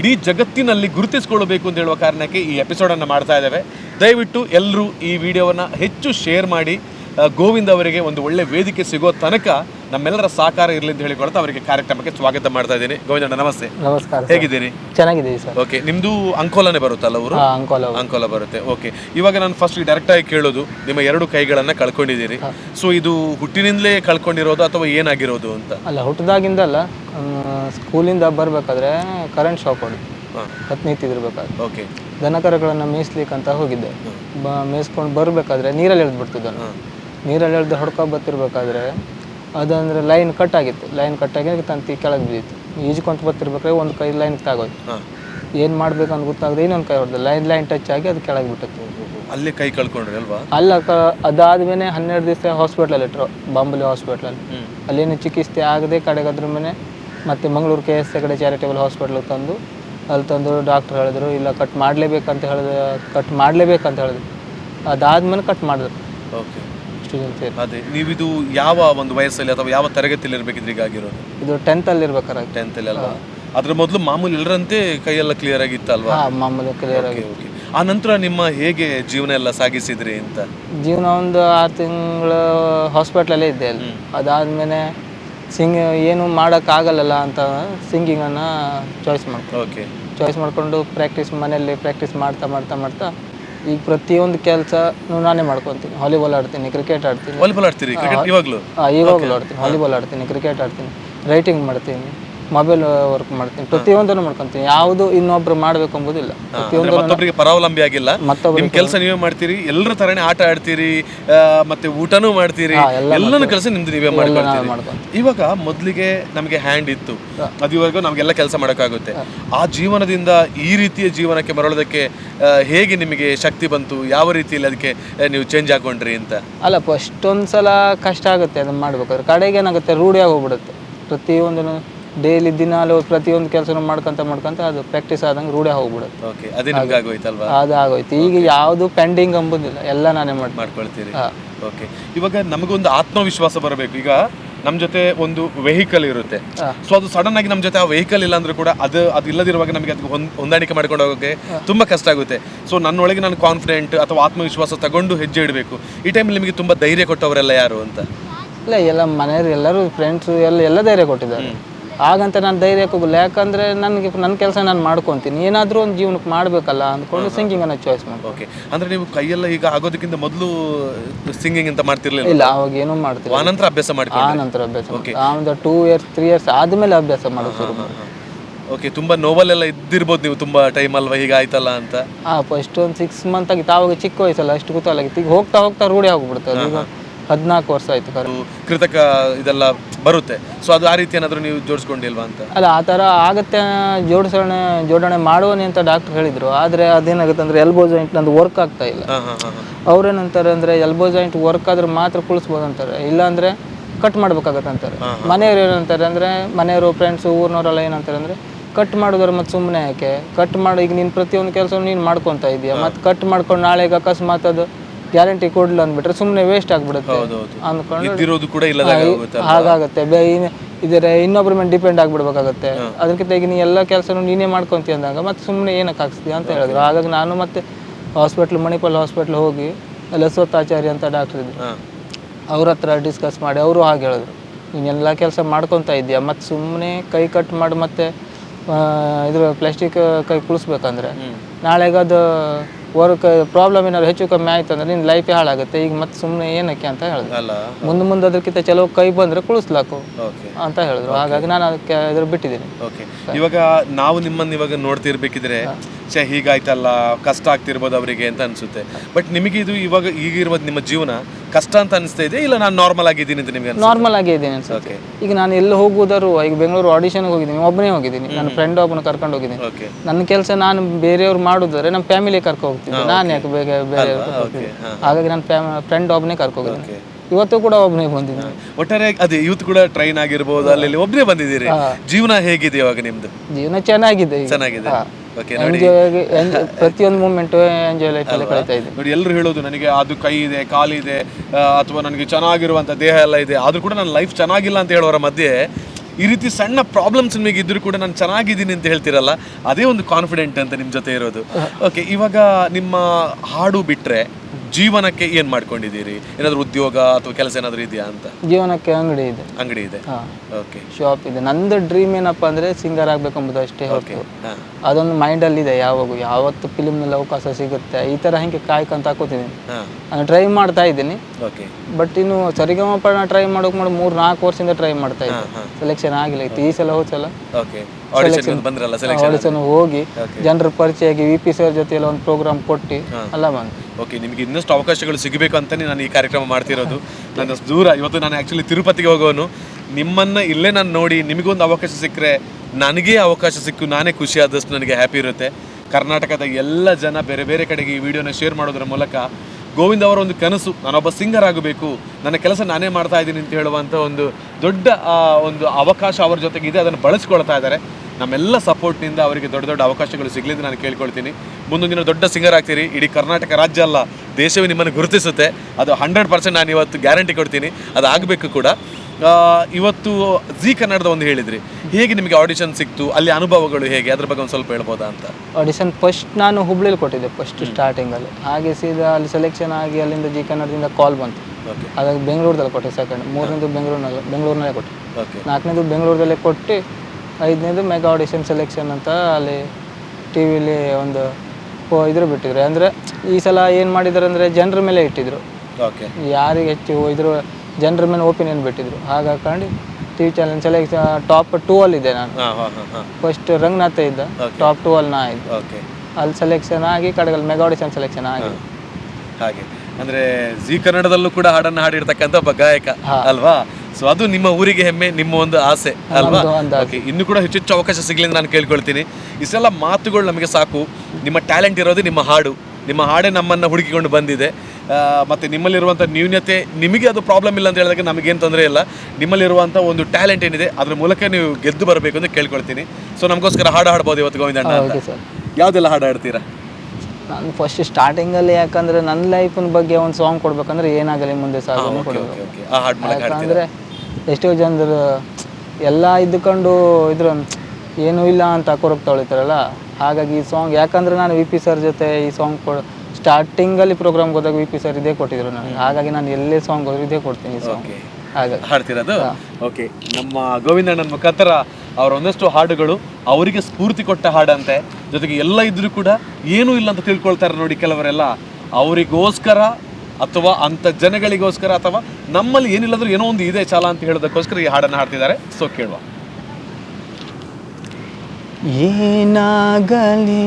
A: ಇಡೀ ಜಗತ್ತಿನಲ್ಲಿ ಗುರುತಿಸ್ಕೊಳ್ಬೇಕು ಅಂತ ಹೇಳುವ ಕಾರಣಕ್ಕೆ ಈ ಎಪಿಸೋಡನ್ನು ಮಾಡ್ತಾ ಇದ್ದೇವೆ. ದಯವಿಟ್ಟು ಎಲ್ಲರೂ ಈ ವಿಡಿಯೋವನ್ನು ಹೆಚ್ಚು ಶೇರ್ ಮಾಡಿ ಗೋವಿಂದ ಅವರಿಗೆ ಒಂದು ಒಳ್ಳೆ ವೇದಿಕೆ ಸಿಗೋ ತನಕ ನಮ್ಮೆಲ್ಲರ ಸಹಕಾರ ಇರಲಿ ಅಂತ ಹೇಳಿಕೊಳ್ತಾ ಅವರಿಗೆ ಕಾರ್ಯಕ್ರಮಕ್ಕೆ ಸ್ವಾಗತ ಮಾಡ್ತಾ ಇದ್ದೀನಿ. ಗೋವಿಂದಣ್ಣ ನಮಸ್ತೆ.
B: ನಮಸ್ಕಾರ ಸರ್.
A: ಹೇಗಿದ್ದೀರಿ?
B: ಚೆನ್ನಾಗಿದ್ದೀವಿ ಸರ್.
A: ಓಕೆ ನಿಮ್ದು ಅಂಕೋಲನೇ ಬರುತ್ತಲ್ಲ ಅವರು
B: ಹಾಂ ಅಂಕೋಲ ಅವರು.
A: ಅಂಕೋಲ ಬರುತ್ತೆ ಓಕೆ. ಇವಾಗ ನಾನು ಫಸ್ಟ್ ಡೈರೆಕ್ಟ್ ಆಗಿ ಕೇಳೋದು ನಿಮ್ಮ ಎರಡು ಕೈಗಳನ್ನ ಕಳ್ಕೊಂಡಿದ್ದೀರಿ. ಸೊ ಇದು ಹುಟ್ಟಿನಿಂದಲೇ ಕಳ್ಕೊಂಡಿರೋದು ಅಥವಾ ಏನಾಗಿರೋದು ಅಂತ?
B: ಅಲ್ಲ ಹುಟ್ಟಿದಾಗಿಂದಲ್ಲ ಸ್ಕೂಲಿಂದ ಬರಬೇಕಾದ್ರೆ ಕರೆಂಟ್ ಶಾಕ್ ಹೊಡೆದು ಹತ್ತು ನಿಂತಿದ್ದಿರ್ಬೇಕಾದ್ರೆ
A: ಓಕೆ.
B: ದನಕರಗಳನ್ನು ಮೇಯಿಸ್ಲಿಕ್ಕೆ ಅಂತ ಹೋಗಿದ್ದೆ. ಬ ಮೇಯಿಸ್ಕೊಂಡು ಬರಬೇಕಾದ್ರೆ ನೀರಲ್ಲಿ ಎಳ್ದು ಬಿಡ್ತಿದ್ದ
A: ಹಾಂ.
B: ನೀರಲ್ಲಿ ಎಳ್ದು ಹೊಡ್ಕೊ ಬರ್ತಿರ್ಬೇಕಾದ್ರೆ ಅದಂದ್ರೆ ಲೈನ್ ಕಟ್ ಆಗಿತ್ತು. ಲೈನ್ ಕಟ್ ಆಗಿ ತಂತಿ ಕೆಳಗೆ ಬಿದ್ದಿತ್ತು ಈಜ್ಕೊಂತ ಬರ್ತಿರ್ಬೇಕಾದ್ರೆ ಒಂದು ಕೈ ಲೈನ್ ತಾಗೋದು. ಏನ್ ಮಾಡ್ಬೇಕು ಅಂತ ಗೊತ್ತಾಗದೆ ಇನ್ನೊಂದು ಕೈ ಹೊಡೆದು. ಲೈನ್ ಲೈನ್ ಟಚ್ ಆಗಿ ಅದು ಕೆಳಗೆ ಬಿಟ್ಟಿತ್ತು
A: ಅಲ್ಲಿ ಕೈ ಕಳ್ಕೊಂಡ್ರಿ ಅಲ್ವಾ?
B: ಅಲ್ಲ ಕ ಅದಾದ್ಮೇಲೆ ಹನ್ನೆರಡು ದಿವಸ ಹಾಸ್ಪಿಟ್ಲಲ್ಲಿ ಇಟ್ಟರು ಬಾಂಬುಲಿ ಹಾಸ್ಪಿಟ್ಲಲ್ಲಿ. ಅಲ್ಲೇನು ಚಿಕಿತ್ಸೆ ಆಗದೆ ಕಡೆಗೆ ಅದ್ರ ಮೇಲೆ ಮತ್ತೆ ಮಂಗಳೂರು ಕೆ ಎಸ್ ಕಡೆ ಚಾರಿಟೇಬಲ್ ಹಾಸ್ಪಿಟ್ಲಿಗೆ ತಂದು ಅಲ್ಲಿ ತಂದು ಡಾಕ್ಟ್ರ್ ಹೇಳಿದ್ರು ಇಲ್ಲ ಕಟ್ ಮಾಡಲೇಬೇಕಂತ ಹೇಳಿದ್ರೆ ಕಟ್ ಮಾಡಲೇಬೇಕಂತ ಹೇಳಿದ್ರು. ಅದಾದ್ಮೇಲೆ ಕಟ್ ಮಾಡಿದ್ರು.
A: ಓಕೆ
B: ಸೇರಿ
A: ಅದೇ ನೀವಿದು ಯಾವ ಒಂದು ವಯಸ್ಸಲ್ಲಿ ಅಥವಾ ಯಾವ ತರಗತಿಯಲ್ಲಿ ಇರಬೇಕಿದ್ರೆ ಈಗ ಆಗಿರೋದು?
B: ಇದು ಟೆಂತಲ್ಲಿ ಇರ್ಬೇಕಾರೆ
A: ಟೆಂತಲ್ಲಿ ಅಲ್ವಾ? ಅದ್ರ ಮೊದಲು ಮಾಮೂಲಿ ಎಲ್ಲರಂತೆ ಕೈಯೆಲ್ಲ ಕ್ಲಿಯರ್ ಆಗಿತ್ತಲ್ವಾ
B: ಮಾಮೂಲಿ ಕ್ಲಿಯರ್ ಆಗಿ
A: ಆ ನಂತರ ನಿಮ್ಮ ಹೇಗೆ ಜೀವನ ಎಲ್ಲ ಸಾಗಿಸಿದ್ರಿ ಅಂತ?
B: ಜೀವನ ಒಂದು ಆರು ತಿಂಗಳು ಹಾಸ್ಪಿಟ್ಲಲ್ಲೇ ಇದ್ದೆ ಅಲ್ಲಿ. ಅದಾದಮೇಲೆ ಸಿಂಗ್ ಏನು ಮಾಡೋಕ್ಕಾಗಲ್ಲಲ್ಲ ಅಂತ ಸಿಂಗಿಂಗನ್ನು ಚಾಯ್ಸ್ ಮಾಡ್ಕೊಂಡು.
A: ಓಕೆ
B: ಚಾಯ್ಸ್ ಮಾಡಿಕೊಂಡು ಪ್ರಾಕ್ಟೀಸ್ ಮನೆಯಲ್ಲಿ ಪ್ರಾಕ್ಟೀಸ್ ಮಾಡ್ತಾ ಮಾಡ್ತಾ ಮಾಡ್ತಾ ಈಗ ಪ್ರತಿಯೊಂದು ಕೆಲಸ ನಾನೇ ಮಾಡ್ಕೊತೀನಿ. ವಾಲಿಬಾಲ್ ಆಡ್ತೀನಿ ಕ್ರಿಕೆಟ್ ಆಡ್ತೀನಿ.
A: ವಾಲಿಬಾಲ್ ಆಡ್ತೀರಿ? ಕ್ರಿಕೆಟ್ ಇವಾಗ್ಲೂ?
B: ಆ, ಇವಾಗಲೂ ಆಡ್ತೀನಿ. ವಾಲಿಬಾಲ್ ಆಡ್ತೀನಿ ಕ್ರಿಕೆಟ್ ಆಡ್ತೀನಿ. ರೈಟಿಂಗ್ ಮಾಡ್ತೀನಿ. ಮೊಬೈಲ್ ವರ್ಕ್ ಮಾಡ್ತೀನಿ. ಪ್ರತಿಯೊಂದನ್ನು ಮಾಡ್ಕೊಂತೀನಿ. ಯಾವುದು ಇನ್ನೊಬ್ರು ಮಾಡಬೇಕು ಎಂಬುದಿಲ್ಲ
A: ಅಂದ್ರೆ ಮತ್ತೊಬ್ಬರಿಗೆ ಪರಾವಲಂಬಿ ಆಗಿಲ್ಲ.
B: ಮತ್ತೊಬ್ಬರು
A: ನಿಮ್ ಕೆಲಸ ನೀವೇ ಮಾಡ್ತೀರಿ ಎಲ್ಲರ ತರನೇ ಆಟ ಆಡ್ತೀರಿ ಆ, ಮತ್ತೆ ಊಟನೂ ಮಾಡ್ತೀರಿ ಎಲ್ಲನೂ ಕೆಲಸ ನಿಮ್ದು ನೀವೇ ಮಾಡ್ಕೊಳ್ತೀರಿ.
B: ಮಾಡ್ಕೊಂತೀನಿ
A: ಇವಾಗ ಮೊದಲಿಗೆ ನಮಗೆ ಹ್ಯಾಂಡ್ ಇತ್ತು. ಅದು ಇವಾಗ ನಮಗೆಲ್ಲ ಕೆಲಸ ಮಾಡೋಕ್ಕಾಗುತ್ತೆ. ಆ ಜೀವನದಿಂದ ಈ ರೀತಿಯ ಜೀವನಕ್ಕೆ ಮರಳೋದಕ್ಕೆ ಆ, ಹೇಗೆ ನಿಮಗೆ ಶಕ್ತಿ ಬಂತು? ಯಾವ ರೀತಿಯಲ್ಲಿ ಅದಕ್ಕೆ ಆ, ನೀವು ಚೇಂಜ್ ಹಾಕೊಂಡ್ರಿ ಅಂತ?
B: ಅಲ್ಲ ಫಸ್ಟ್ ಒಂದ್ಸಲ ಕಷ್ಟ ಆಗುತ್ತೆ ಅದನ್ನ ಮಾಡ್ಬೇಕಾದ್ರೆ. ಕಡೆಗೆ ಏನಾಗುತ್ತೆ? ರೂಢಿಯಾಗಿ ಹೋಗ್ಬಿಡುತ್ತೆ ಪ್ರತಿಯೊಂದನ್ನು ಡೈಲಿ ದಿನಾಲು ಪ್ರತಿಯೊಂದು ಕೆಲಸನೂ ಮಾಡ್ಕೊಂತ ಮಾಡ್ಕೊಂತ ಅದು ಪ್ರಾಕ್ಟೀಸ್ ಆದಂಗೆ ರೂಢಿ ಹೋಗ್ಬಿಡುತ್ತೆ.
A: ಓಕೆ ಅದೇ ನಿಮ್ಗೆ ಆಗೋಯ್ತಲ್ವಾ?
B: ಅದು ಆಗೋಯ್ತು. ಈಗ ಯಾವುದು ಪೆಂಡಿಂಗ್ ಅಂಬುದಿಲ್ಲ. ಎಲ್ಲ ನಾನೇ ಮಾಡಿ
A: ಮಾಡ್ಕೊಳ್ತೀರಿ.
B: ಹಾ.
A: ಓಕೆ ಇವಾಗ ನಮಗೊಂದು ಆತ್ಮವಿಶ್ವಾಸ ಬರಬೇಕು. ಈಗ ನಮ್ಮ ಜೊತೆ ಒಂದು ವೆಹಿಕಲ್ ಇರುತ್ತೆ.
B: ಹಾ.
A: ಸೊ ಅದು ಸಡನ್ ಆಗಿ ನಮ್ಮ ಜೊತೆ ಆ ವೆಹಿಕಲ್ ಇಲ್ಲ ಅಂದ್ರೂ ಕೂಡ ಅದು ಅದು ಇಲ್ಲದಿರುವಾಗ ನಮಗೆ ಅದು ಹೊಂದ್- ಹೊಂದಾಣಿಕೆ ಮಾಡ್ಕೊಂಡು ಹೋಗೋಕೆ ತುಂಬಾ ಕಷ್ಟ ಆಗುತ್ತೆ. ಸೊ ನನ್ನೊಳಗೆ ನಾನು ಕಾನ್ಫಿಡೆಂಟ್ ಅಥವಾ ಆತ್ಮವಿಶ್ವಾಸ ತಗೊಂಡು ಹೆಜ್ಜೆ ಇಡಬೇಕು. ಈ ಟೈಮಲ್ಲಿ ನಿಮಗೆ ತುಂಬಾ ಧೈರ್ಯ ಕೊಟ್ಟವರೆಲ್ಲ ಯಾರು ಅಂತ?
B: ಇಲ್ಲ ಎಲ್ಲ ಮನೆಯವರು ಎಲ್ಲರೂ ಫ್ರೆಂಡ್ಸು ಎಲ್ಲ ಎಲ್ಲ ಧೈರ್ಯ ಕೊಟ್ಟಿದ್ದಾರೆ. ಹಾಗಂತ ನಾನು ಧೈರ್ಯಕ್ಕೆ ಹೋಗಲ್ಲ ಯಾಕಂದರೆ ನನಗೆ ನನ್ನ ಕೆಲಸ ನಾನು ಮಾಡ್ಕೊತೀನಿ. ಏನಾದರೂ ಒಂದು ಜೀವನಕ್ಕೆ ಮಾಡಬೇಕಲ್ಲ ಅಂದ್ಕೊಂಡು ಸಿಂಗಿಂಗನ್ನು ಚಾಯ್ಸ್ ಮಾಡಿ
A: ಓಕೆ ಅಂದ್ರೆ ನೀವು ಕೈಯೆಲ್ಲ ಈಗ ಆಗೋದಕ್ಕಿಂತ ಮೊದಲು ಸಿಂಗಿಂಗ್ ಅಂತ ಮಾಡ್ತಿರ್ಲಿಲ್ಲ?
B: ಇಲ್ಲ ಅವಾಗ ಏನೂ ಮಾಡ್ತಿಲ್ಲ
A: ಆನಂತರ ಅಭ್ಯಾಸ
B: ಮಾಡಿ
A: ಆನಂತರ
B: ನಂತರ ಅಭ್ಯಾಸ ಓಕೆ ಆ ಒಂದು ಟೂ ಇಯರ್ಸ್ ತ್ರೀ ಇಯರ್ಸ್ ಆದಮೇಲೆ ಅಭ್ಯಾಸ ಮಾಡೋದು ಶುರು ಮಾಡಿ
A: ಓಕೆ ತುಂಬಾ ನೋವಲ್ಲೆಲ್ಲ ಇದ್ದಿರ್ಬೋದು ನೀವು ತುಂಬಾ ಟೈಮ್ ಅಲ್ವಾ ಹೀಗೆ ಆಯ್ತಲ್ಲ ಅಂತ?
B: ಹಾ ಫಸ್ಟ್ ಒಂದು ಸಿಕ್ಸ್ ಮಂತ್ ಆಗಿತ್ತು ಆವಾಗ ಚಿಕ್ಕ ವಯಸ್ಸಲ್ಲ ಅಷ್ಟು ಗೊತ್ತಾಗಿತ್ತು ಈಗ ಹೋಗ್ತಾ ಹೋಗ್ತಾ ರೂಢಿ ಆಗ್ಬಿಡ್ತದೆ ಈಗ ಹದಿನಾಲ್ಕು ವರ್ಷ ಆಯ್ತು ಕರೆ.
A: ಕೃತಕ ಇದೆಲ್ಲ ಬರುತ್ತೆ. ಸೊ ಅದು ಆ ರೀತಿ ಏನಾದರೂ ನೀವು ಜೋಡಿಸ್ಕೊಂಡಿಲ್ವಾ ಅಂತ?
B: ಅಲ್ಲ ಆ ಥರ ಆಗತ್ತೆ ಜೋಡಿಸೋಣ ಜೋಡಣೆ ಮಾಡುವನಿ ಅಂತ ಡಾಕ್ಟರ್ ಹೇಳಿದರು. ಆದರೆ ಅದೇನಾಗುತ್ತೆ ಅಂದರೆ ಎಲ್ಬೋ ಜಾಯಿಂಟ್ ನಂದು ವರ್ಕ್ ಆಗ್ತಾ ಇಲ್ಲ. ಅವ್ರೇನಂತಾರೆ ಅಂದರೆ ಎಲ್ಬೋ ಜಾಯಿಂಟ್ ವರ್ಕ್ ಆದ್ರೆ ಮಾತ್ರ ಕುಳಿಸ್ಬೋದು ಅಂತಾರೆ. ಇಲ್ಲಾಂದರೆ ಕಟ್ ಮಾಡ್ಬೇಕಾಗತ್ತೆ ಅಂತಾರೆ. ಮನೆಯವ್ರು ಏನಂತಾರೆ ಅಂದರೆ ಮನೆಯವರು ಫ್ರೆಂಡ್ಸು ಊರಿನವರೆಲ್ಲ ಏನಂತಾರೆ ಅಂದರೆ ಕಟ್ ಮಾಡಿದ್ರೆ ಮತ್ತೆ ಸುಮ್ಮನೆ ಯಾಕೆ? ಕಟ್ ಮಾಡಿ ಈಗ ನೀನು ಪ್ರತಿಯೊಂದು ಕೆಲಸ ನೀನು ಮಾಡ್ಕೊತಾ ಇದೀಯ. ಮತ್ತೆ ಕಟ್ ಮಾಡ್ಕೊಂಡು ನಾಳೆಗೆ ಅಕಸ್ಮಾತ್ ಅದು ಗ್ಯಾರಂಟಿ ಕೊಡ್ಲಿಲ್ಲ ಅಂದ್ಬಿಟ್ರೆ ಸುಮ್ಮನೆ ವೇಸ್ಟ್ ಆಗ್ಬಿಡುತ್ತೆ ಅಂದ್ಕೊಂಡು
A: ಕೂಡ
B: ಹಾಗಾಗತ್ತೆ. ಇದರ ಇನ್ನೊಬ್ಬರ ಮೇಲೆ ಡಿಪೆಂಡ್ ಆಗ್ಬಿಡ್ಬೇಕಾಗತ್ತೆ. ಅದಕ್ಕಿಂತ ಈಗ ನೀ ಎಲ್ಲ ಕೆಲಸನೂ ನೀನೇ ಮಾಡ್ಕೊಂತೀಯ ಅಂದಾಗ ಮತ್ತೆ ಸುಮ್ಮನೆ ಏನಕ್ಕೆ ಹಾಕ್ಸ್ತೀಯ ಅಂತ ಹೇಳಿದ್ರು. ಹಾಗಾಗಿ ನಾನು ಮತ್ತೆ ಹಾಸ್ಪಿಟ್ಲ್ ಮಣಿಪಾಲ್ ಹಾಸ್ಪಿಟ್ಲ್ ಹೋಗಿ ಅಲ್ಲಿ ಆಚಾರ್ಯ ಅಂತ ಡಾಕ್ಟರ್ ಇದ್ರು ಅವ್ರ ಹತ್ರ ಡಿಸ್ಕಸ್ ಮಾಡಿ ಅವರು ಹಾಗೆ ಹೇಳಿದ್ರು. ಎಲ್ಲ ಕೆಲಸ ಮಾಡ್ಕೊತಾ ಇದೆಯಾ ಮತ್ತೆ ಸುಮ್ಮನೆ ಕೈ ಕಟ್ ಮಾಡಿ ಮತ್ತೆ ಇದು ಇದ್ರ ಪ್ಲಾಸ್ಟಿಕ್ ಕೈ ಕುಳಿಸ್ಬೇಕಂದ್ರೆ. ನಾಳೆಗೆ ಅದು ವರ್ಕ್ ಪ್ರಾಬ್ಲಮ್ ಏನಾದ್ರು ಹೆಚ್ಚು ಕಮ್ಮಿ ಆಯ್ತು ಅಂದ್ರೆ ನಿನ್ನ ಲೈಫೇ ಹಾಳಾಗುತ್ತೆ. ಈಗ ಮತ್ತೆ ಸುಮ್ಮನೆ ಏನಕ್ಕೆ ಅಂತ ಹೇಳಿದ್ರು.
A: ಅಲ್ಲ
B: ಮುಂದೆ ಮುಂದೆ ಅದಕ್ಕಿಂತ ಚಲೋ ಕೈ ಬಂದ್ರೆ ಕುಳಿಸ್ಲಾಕು
A: ಓಕೆ.
B: ಅಂತ ಹೇಳಿದ್ರು. ಹಾಗಾಗಿ ನಾನು ಅದಕ್ಕೆ ಇದ್ರ ಬಿಟ್ಟಿದ್ದೀನಿ.
A: ಓಕೆ. ಇವಾಗ ನಾವು ನಿಮ್ಮನ್ನ ಇವಾಗ ನೋಡ್ತಿರ್ಬೇಕಿದ್ರೆ ಛೇ ಹೀಗಾಯ್ತಲ್ಲ ಕಷ್ಟ ಆಗ್ತಿರ್ಬೋದು ಅವರಿಗೆ ಅಂತ ಅನ್ಸುತ್ತೆ. ಬಟ್ ನಿಮಗೆ ಇದು ಇವಾಗ ಈಗಿರುವ ನಿಮ್ಮ ಜೀವನ ಕಷ್ಟ ಅಂತ ಅನಿಸ್ತಾ ಇದೆ? ಇಲ್ಲ ನಾನು ನಾರ್ಮಲ್ ಆಗಿದ್ದೀನಿ ಅಂತ ನಿಮಗೆ
B: ನಾರ್ಮಲ್ ಆಗೇ ಇದ್ದೀನಿ ಅನ್ಸುತ್ತೆ.
A: ಓಕೆ
B: ಈಗ ನಾನು ಎಲ್ಲಿ ಹೋಗೋದಾರು ಈಗ ಬೆಂಗಳೂರು ಆಡಿಷನ್ಗೆ ಹೋಗಿದ್ದೀನಿ. ಒಬ್ಬನೇ ಹೋಗಿದ್ದೀನಿ. ನನ್ನ ಫ್ರೆಂಡ್ ಒಬ್ಬನ ಕರ್ಕೊಂಡು ಹೋಗಿದ್ದೀನಿ.
A: ಓಕೆ
B: ನನ್ನ ಕೆಲಸ ನಾನು ಬೇರೆಯವ್ರು ಮಾಡಿದ್ರೆ ನಮ್ಮ ಫ್ಯಾಮಿಲಿ ಕರ್ಕೊ ಹೋಗ್ತೀನಿ. ನಾನು ಯಾಕೆ ಬೇಗ ಬೇರೆ ಹಾಗಾಗಿ ನನ್ನ ಫ್ರೆಂಡ್ ಒಬ್ಬನೇ ಕರ್ಕೊ ಹೋಗಿದ್ದೀನಿ. ಇವತ್ತು ಕೂಡ ಒಬ್ಬನೇ ಬಂದಿದ್ದೀನಿ.
A: ಒಟ್ಟಾರೆ ಅದೇ ಯೂತ್ ಕೂಡ ಟ್ರೈನ್ ಆಗಿರ್ಬೋದು ಅಲ್ಲಿ ಒಬ್ಬನೇ ಬಂದಿದ್ದೀರಿ. ಜೀವನ ಹೇಗಿದೆ ಇವಾಗ ನಿಮ್ದು?
B: ಜೀವನ ಚೆನ್ನಾಗಿದೆ
A: ಚೆನ್ನಾಗಿದೆ. ಓಕೆ ನೋಡಿ.
B: ಎಂಜಾಯ್ ಪ್ರತಿಯೊಂದು ಮೂಮೆಂಟು ಎಂಜಾಯ್ ಲೈಫಲ್ಲಿ ಕಳೀತಾ ಇದೆ.
A: ನೋಡಿ ಎಲ್ಲರೂ ಹೇಳೋದು ನನಗೆ ಅದು ಕೈ ಇದೆ ಕಾಲಿದೆ ಅಥವಾ ನನಗೆ ಚೆನ್ನಾಗಿರುವಂಥ ದೇಹ ಎಲ್ಲ ಇದೆ ಆದ್ರೂ ಕೂಡ ನನ್ನ ಲೈಫ್ ಚೆನ್ನಾಗಿಲ್ಲ ಅಂತ ಹೇಳೋರ ಮಧ್ಯೆ ಈ ರೀತಿ ಸಣ್ಣ ಪ್ರಾಬ್ಲಮ್ಸ್ ನಿಮಗೆ ಇದ್ರೂ ಕೂಡ ನಾನು ಚೆನ್ನಾಗಿದ್ದೀನಿ ಅಂತ ಹೇಳ್ತಿರಲ್ಲ ಅದೇ ಒಂದು ಕಾನ್ಫಿಡೆಂಟ್ ಅಂತ ನಿಮ್ಮ ಜೊತೆ ಇರೋದು. ಓಕೆ ಇವಾಗ ನಿಮ್ಮ ಹಾಡು ಬಿಟ್ರೆ ಜೀವನಕ್ಕೆ ಏನು ಮಾಡ್ಕೊಂಡಿದ್ದೀರಿ? ಏನಾದ್ರೂ ಉದ್ಯೋಗ ಅಥವಾ ಕೆಲಸ ಏನಾದರೂ ಇದೆಯಾ ಅಂತ?
B: ಜೀವನಕ್ಕೆ ಅಂಗಡಿ ಇದೆ.
A: ಅಂಗಡಿ ಇದೆ.
B: ಹಾಂ.
A: ಓಕೆ.
B: ಶಾಪ್ ಇದೆ. ನಂದು ಡ್ರೀಮ್ ಏನಪ್ಪ ಅಂದ್ರೆ ಸಿಂಗರ್ ಆಗ್ಬೇಕಂಬುದು ಅಷ್ಟೇ
A: ಓಕೆ.
B: ಅದೊಂದು ಮೈಂಡ್ ಮೈಂಡಲ್ಲಿ ಇದೆ ಯಾವಾಗೂ. ಯಾವತ್ತು ಫಿಲ್ಮ್ನಲ್ಲಿ ಅವಕಾಶ ಸಿಗುತ್ತೆ. ಈ ತರ ಹಿಂಗೆ ಕಾಯ್ಕೊಂತ ಹಾಕೋತಿದ್ದೀನಿ
A: ಹಾಂ.
B: ನಾನು ಟ್ರೈ ಮಾಡ್ತಾ ಇದ್ದೀನಿ.
A: ಓಕೆ.
B: ಬಟ್ ಇನ್ನು ಸರಿಗಮಪ ಟ್ರೈ ಮಾಡೋಕೆ ಮಾಡಿ ಮೂರು ನಾಲ್ಕು ವರ್ಷದಿಂದ ಟ್ರೈ ಮಾಡ್ತಾ ಇದ್ದೆ ಸೆಲೆಕ್ಷನ್ ಆಗಿಲ್ಲ. ಇತ್ತು ಈ ಸಲ ಹೋದ ಸಲ.
A: ಓಕೆ. ಆಡಿಷನ್ ಬಂದ್ರಲ್ಲ ಸೆಲೆಕ್ಷನ್
B: ಆಡಿಷನ್ ಹೋಗಿ ಜನರ ಪರಿಚಯ ಆಗಿ ವಿ ಪಿ ಸರ್ ಜೊತೆ ಎಲ್ಲ ಒಂದು ಪ್ರೋಗ್ರಾಮ್ ಕೊಟ್ಟು ಅಲ್ಲ ಬಂದು
A: ಓಕೆ ನಿಮಗೆ ಇನ್ನಷ್ಟು ಅವಕಾಶಗಳು ಸಿಗಬೇಕು ಅಂತಲೇ ನಾನು ಈ ಕಾರ್ಯಕ್ರಮ ಮಾಡ್ತಿರೋದು. ನನ್ನ ದೂರ ಇವತ್ತು ನಾನು ಆ್ಯಕ್ಚುಲಿ ತಿರುಪತಿಗೆ ಹೋಗೋನು. ನಿಮ್ಮನ್ನ ಇಲ್ಲೇ ನಾನು ನೋಡಿ ನಿಮಗೊಂದು ಅವಕಾಶ ಸಿಕ್ಕರೆ ನನಗೇ ಅವಕಾಶ ಸಿಕ್ಕು ನಾನೇ ಖುಷಿ ಆದಷ್ಟು ನನಗೆ ಹ್ಯಾಪಿ ಇರುತ್ತೆ. ಕರ್ನಾಟಕದ ಎಲ್ಲ ಜನ ಬೇರೆ ಬೇರೆ ಕಡೆಗೆ ಈ ವಿಡಿಯೋನ ಶೇರ್ ಮಾಡೋದ್ರ ಮೂಲಕ ಗೋವಿಂದ್ ಅವರ ಒಂದು ಕನಸು, ನಾನೊಬ್ಬ ಸಿಂಗರ್ ಆಗಬೇಕು, ನನ್ನ ಕೆಲಸ ನಾನೇ ಮಾಡ್ತಾ ಇದ್ದೀನಿ ಅಂತ ಹೇಳುವಂಥ ಒಂದು ದೊಡ್ಡ ಒಂದು ಅವಕಾಶ ಅವರ ಜೊತೆಗಿದೆ. ಅದನ್ನು ಬಳಸ್ಕೊಳ್ತಾ ಇದ್ದಾರೆ. ನಮ್ಮೆಲ್ಲ ಸಪೋರ್ಟ್ನಿಂದ ಅವರಿಗೆ ದೊಡ್ಡ ದೊಡ್ಡ ಅವಕಾಶಗಳು ಸಿಗಲಿ ಅಂತ ನಾನು ಕೇಳ್ಕೊಳ್ತೀನಿ. ಮುಂದೊಂದು ದಿನ ದೊಡ್ಡ ಸಿಂಗರ್ ಆಗ್ತೀರಿ. ಇಡೀ ಕರ್ನಾಟಕ ರಾಜ್ಯ ಅಲ್ಲ, ದೇಶವೇ ನಿಮ್ಮನ್ನು ಗುರುತಿಸುತ್ತೆ. ಅದು ಹಂಡ್ರೆಡ್ ಪರ್ಸೆಂಟ್ ನಾನು ಇವತ್ತು ಗ್ಯಾರಂಟಿ ಕೊಡ್ತೀನಿ. ಅದು ಆಗಬೇಕು ಕೂಡ. ಇವತ್ತು ಜಿ ಕನ್ನಡದ ಒಂದು ಹೇಳಿದ್ರಿ. ಹೇಗೆ ನಿಮಗೆ ಆಡಿಷನ್ ಸಿಕ್ತು? ಅಲ್ಲಿ ಅನುಭವಗಳು ಹೇಗೆ? ಅದ್ರ ಬಗ್ಗೆ ಒಂದು ಸ್ವಲ್ಪ ಹೇಳ್ಬೋದಾ ಅಂತ?
B: ಆಡಿಷನ್ ಫಸ್ಟ್ ನಾನು ಹುಬ್ಳಿಲಿ ಕೊಟ್ಟಿದ್ದೆ ಫಸ್ಟ್ ಸ್ಟಾರ್ಟಿಂಗಲ್ಲಿ ಹಾಗೆ ಸೀದಾ ಅಲ್ಲಿ ಸೆಲೆಕ್ಷನ್ ಆಗಿ ಅಲ್ಲಿಂದ ಜಿ ಕನ್ನಡದಿಂದ ಕಾಲ್ ಬಂತು.
A: ಓಕೆ
B: ಹಾಗಾಗಿ ಬೆಂಗಳೂರದಲ್ಲಿ ಕೊಟ್ಟೆ ಸೆಕೆಂಡ್ ಮೂರನೇದು ಬೆಂಗಳೂರಿನಲ್ಲಿ ಬೆಂಗಳೂರಿನಲ್ಲೇ ಕೊಟ್ಟೆ.
A: ಓಕೆ
B: ನಾಲ್ಕನೇದು ಬೆಂಗಳೂರಲ್ಲೇ ಕೊಟ್ಟು ಐದನೇದು ಮೆಗಾ ಆಡಿಷನ್ ಸೆಲೆಕ್ಷನ್ ಅಂತ ಅಲ್ಲಿ ಟಿ ವಿಲಿ ಒಂದು ಇದ್ರು ಬಿಟ್ಟಿದ್ರು. ಅಂದರೆ ಈ ಸಲ ಏನು ಮಾಡಿದ್ದಾರೆ ಅಂದರೆ ಜನರ ಮೇಲೆ ಇಟ್ಟಿದ್ರು.
A: ಓಕೆ
B: ಯಾರಿಗೆ ಹೆಚ್ಚು ಇದ್ರ ಜನರ ಮೇಲೆ ಒಪಿನಿಯನ್ ಬಿಟ್ಟಿದ್ರು. ಹಾಗಾಗಿ T V channel select top two ನಾನು.
A: ಹಾಂ ಹಾಂ ಹಾಂ
B: ಫಸ್ಟ್ ರಂಗನಾಥ ಇದ್ದ ಟಾಪ್ ಟೂ ಅಲ್ಲಿ ನಾ ಇದ್ದೆ.
A: ಓಕೆ
B: ಅಲ್ಲಿ ಸೆಲೆಕ್ಷನ್ ಆಗಿ ಕಡೆಗಲ್ಲಿ ಮೆಗಾ ಆಡಿಷನ್ ಸೆಲೆಕ್ಷನ್ ಆಗಿ.
A: ಹಾಗೆ. ಅಂದ್ರೆ ಜಿ ಕನ್ನಡದಲ್ಲೂ ಕೂಡ ಹಾಡನ್ನು ಹಾಡಿರ್ತಕ್ಕಂಥ ಒಬ್ಬ ಗಾಯಕ ಅಲ್ವಾ? ಸೊ ಅದು ನಿಮ್ಮ ಊರಿಗೆ ಹೆಮ್ಮೆ ನಿಮ್ಮ ಒಂದು ಆಸೆ ಅಲ್ವಾ? ಇನ್ನು ಕೂಡ ಹೆಚ್ಚು ಹೆಚ್ಚು ಅವಕಾಶ ಸಿಗಲಿ ಅಂತ ನಾನು ಕೇಳ್ಕೊಳ್ತೀನಿ. ಇಷ್ಟೆಲ್ಲ ಮಾತುಗಳು ನಮಗೆ ಸಾಕು. ನಿಮ್ಮ ಟ್ಯಾಲೆಂಟ್ ಇರೋದು ನಿಮ್ಮ ಹಾಡು. ನಿಮ್ಮ ಹಾಡೇ ನಮ್ಮನ್ನು ಹುಡುಕಿಕೊಂಡು ಬಂದಿದೆ. ಮತ್ತೆ ನಿಮ್ಮಲ್ಲಿರುವಂಥ ನ್ಯೂನ್ಯತೆ ನಿಮಗೆ ಅದು ಪ್ರಾಬ್ಲಮ್ ಇಲ್ಲ ಅಂತ ಹೇಳಿದಾಗ ನಮಗೇನು ತೊಂದರೆ ಇಲ್ಲ. ನಿಮ್ಮಲ್ಲಿರುವಂಥ ಒಂದು ಟ್ಯಾಲೆಂಟ್ ಏನಿದೆ ಅದ್ರ ಮೂಲಕ ನೀವು ಗೆದ್ದು ಬರಬೇಕು ಅಂತ ಕೇಳ್ಕೊಳ್ತೀನಿ. ಸೊ ನಮಗೋಸ್ಕರ ಹಾಡು ಹಾಡ್ಬೋದು ಇವತ್ತು ಗೋವಿಂದಣ್ಣ
B: ಓಕೆ ಸರ್.
A: ಯಾವುದೆಲ್ಲ ಹಾಡು ಹಾಡ್ತೀರಾ?
B: ನಾನು ಫಸ್ಟ್ ಸ್ಟಾರ್ಟಿಂಗಲ್ಲಿ ಯಾಕಂದರೆ ನನ್ನ ಲೈಫಿನ ಬಗ್ಗೆ ಒಂದು ಸಾಂಗ್ ಕೊಡ್ಬೇಕಂದ್ರೆ ಏನಾಗಲಿ ಮುಂದೆ
A: ಸಾಂಗ್
B: ಯಾಕಂದರೆ ಎಷ್ಟೋ ಜನರು ಎಲ್ಲ ಇದ್ದುಕೊಂಡು ಇದ್ರ ಏನೂ ಇಲ್ಲ ಅಂತ ಕೊರಗ್ ತೊಳಿತಾರಲ್ಲ ಹಾಗಾಗಿ ಈ ಸಾಂಗ್ ಯಾಕಂದರೆ ನಾನು ವಿ ಪಿ ಸರ್ ಜೊತೆ ಈ ಸಾಂಗ್ ಕೊಡ್ ಸ್ಟಾರ್ಟಿಂಗಲ್ಲಿ ಪ್ರೋಗ್ರಾಮ್ ಹೋದಾಗ ವಿ ಪಿ ಸರ್ ಇದೇ ಕೊಟ್ಟಿದ್ರು ನನಗೆ. ಹಾಗಾಗಿ ನಾನು ಎಲ್ಲೇ ಸಾಂಗ್ ಹೋದ್ರು ಇದೇ ಕೊಡ್ತೀನಿ ಈ ಸಾಂಗ್
A: ಓಕೆ
B: ಹಾಗಾಗಿ.
A: ಹಾಡ್ತಿರೋದು? ಓಕೆ ನಮ್ಮ ಗೋವಿಂದಣ್ಣನ ಮುಖಾಂತರ ಅವರ ಒಂದಷ್ಟು ಹಾಡುಗಳು ಅವರಿಗೆ ಸ್ಫೂರ್ತಿ ಕೊಟ್ಟ ಹಾಡಂತೆ. ಜೊತೆಗೆ ಎಲ್ಲ ಇದ್ರೂ ಕೂಡ ಏನೂ ಇಲ್ಲ ಅಂತ ತಿಳ್ಕೊಳ್ತಾರೆ ನೋಡಿ ಕೆಲವರೆಲ್ಲ. ಅವರಿಗೋಸ್ಕರ ಅಥವಾ ಅಂಥ ಜನಗಳಿಗೋಸ್ಕರ ಅಥವಾ ನಮ್ಮಲ್ಲಿ ಏನಿಲ್ಲ ಅಂದ್ರೂ ಏನೋ ಒಂದು ಇದೆ ಚಾಲ ಅಂತ ಹೇಳೋದಕ್ಕೋಸ್ಕರ ಈ ಹಾಡನ್ನು ಹಾಡ್ತಿದ್ದಾರೆ. ಸೊ ಕೇಳುವ.
B: ಏನಾಗಲಿ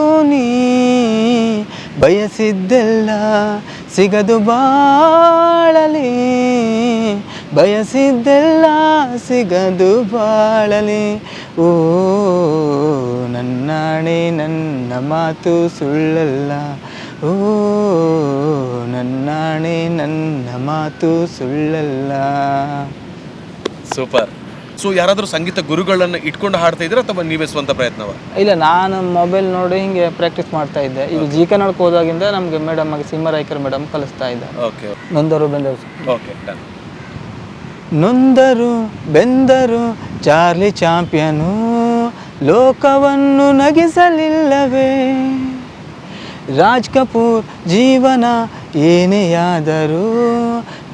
B: ಬಯಸಿದ್ದೆಲ್ಲ ಸಿಗದು ಬಾಳಲಿ, ಬಯಸಿದ್ದೆಲ್ಲ ಸಿಗದು ಬಾಳಲಿ. ಓ, ನನ್ನಾಣೆ, ನನ್ನ ಮಾತು ಸುಳ್ಳಲ್ಲ. ಓ, ನನ್ನಾಣೆ, ನನ್ನ ಮಾತು ಸುಳ್ಳಲ್ಲ.
A: ಸೊ ಯಾರಾದರೂ ಸಂಗೀತ ಗುರುಗಳನ್ನು ಇಟ್ಕೊಂಡು ಹಾಡ್ತಾ ಇದ್ರೆ ಅಥವಾ ನೀವೇ ಸ್ವಂತ ಪ್ರಯತ್ನವ?
B: ಇಲ್ಲ ನಾನು ಮೊಬೈಲ್ ನೋಡಿ ಹಿಂಗೆ ಪ್ರಾಕ್ಟೀಸ್ ಮಾಡ್ತಾ ಇದ್ದೆ. ಈಗ ಜಿ ಕನ್ನಡಕ್ಕೆ ಹೋದಾಗಿಂದ ನಮಗೆ ಮೇಡಮ್ ಆಗಿ ಸಿಂಹರಾಯ್ಕರ್ ಮೇಡಮ್ ಕಲಿಸ್ತಾ ಇದ್ದೆ
A: ಓಕೆ
B: ನೊಂದರು ಬೆಂದರು.
A: ಓಕೆ ಡನ್
B: ನೊಂದರು ಬೆಂದರು ಚಾರ್ಲಿ ಚಾಂಪಿಯನು ಲೋಕವನ್ನು ನಗಿಸಲಿಲ್ಲವೇ? ರಾಜ್ ಕಪೂರ್ ಜೀವನ ಏನೇ ಆದರೂ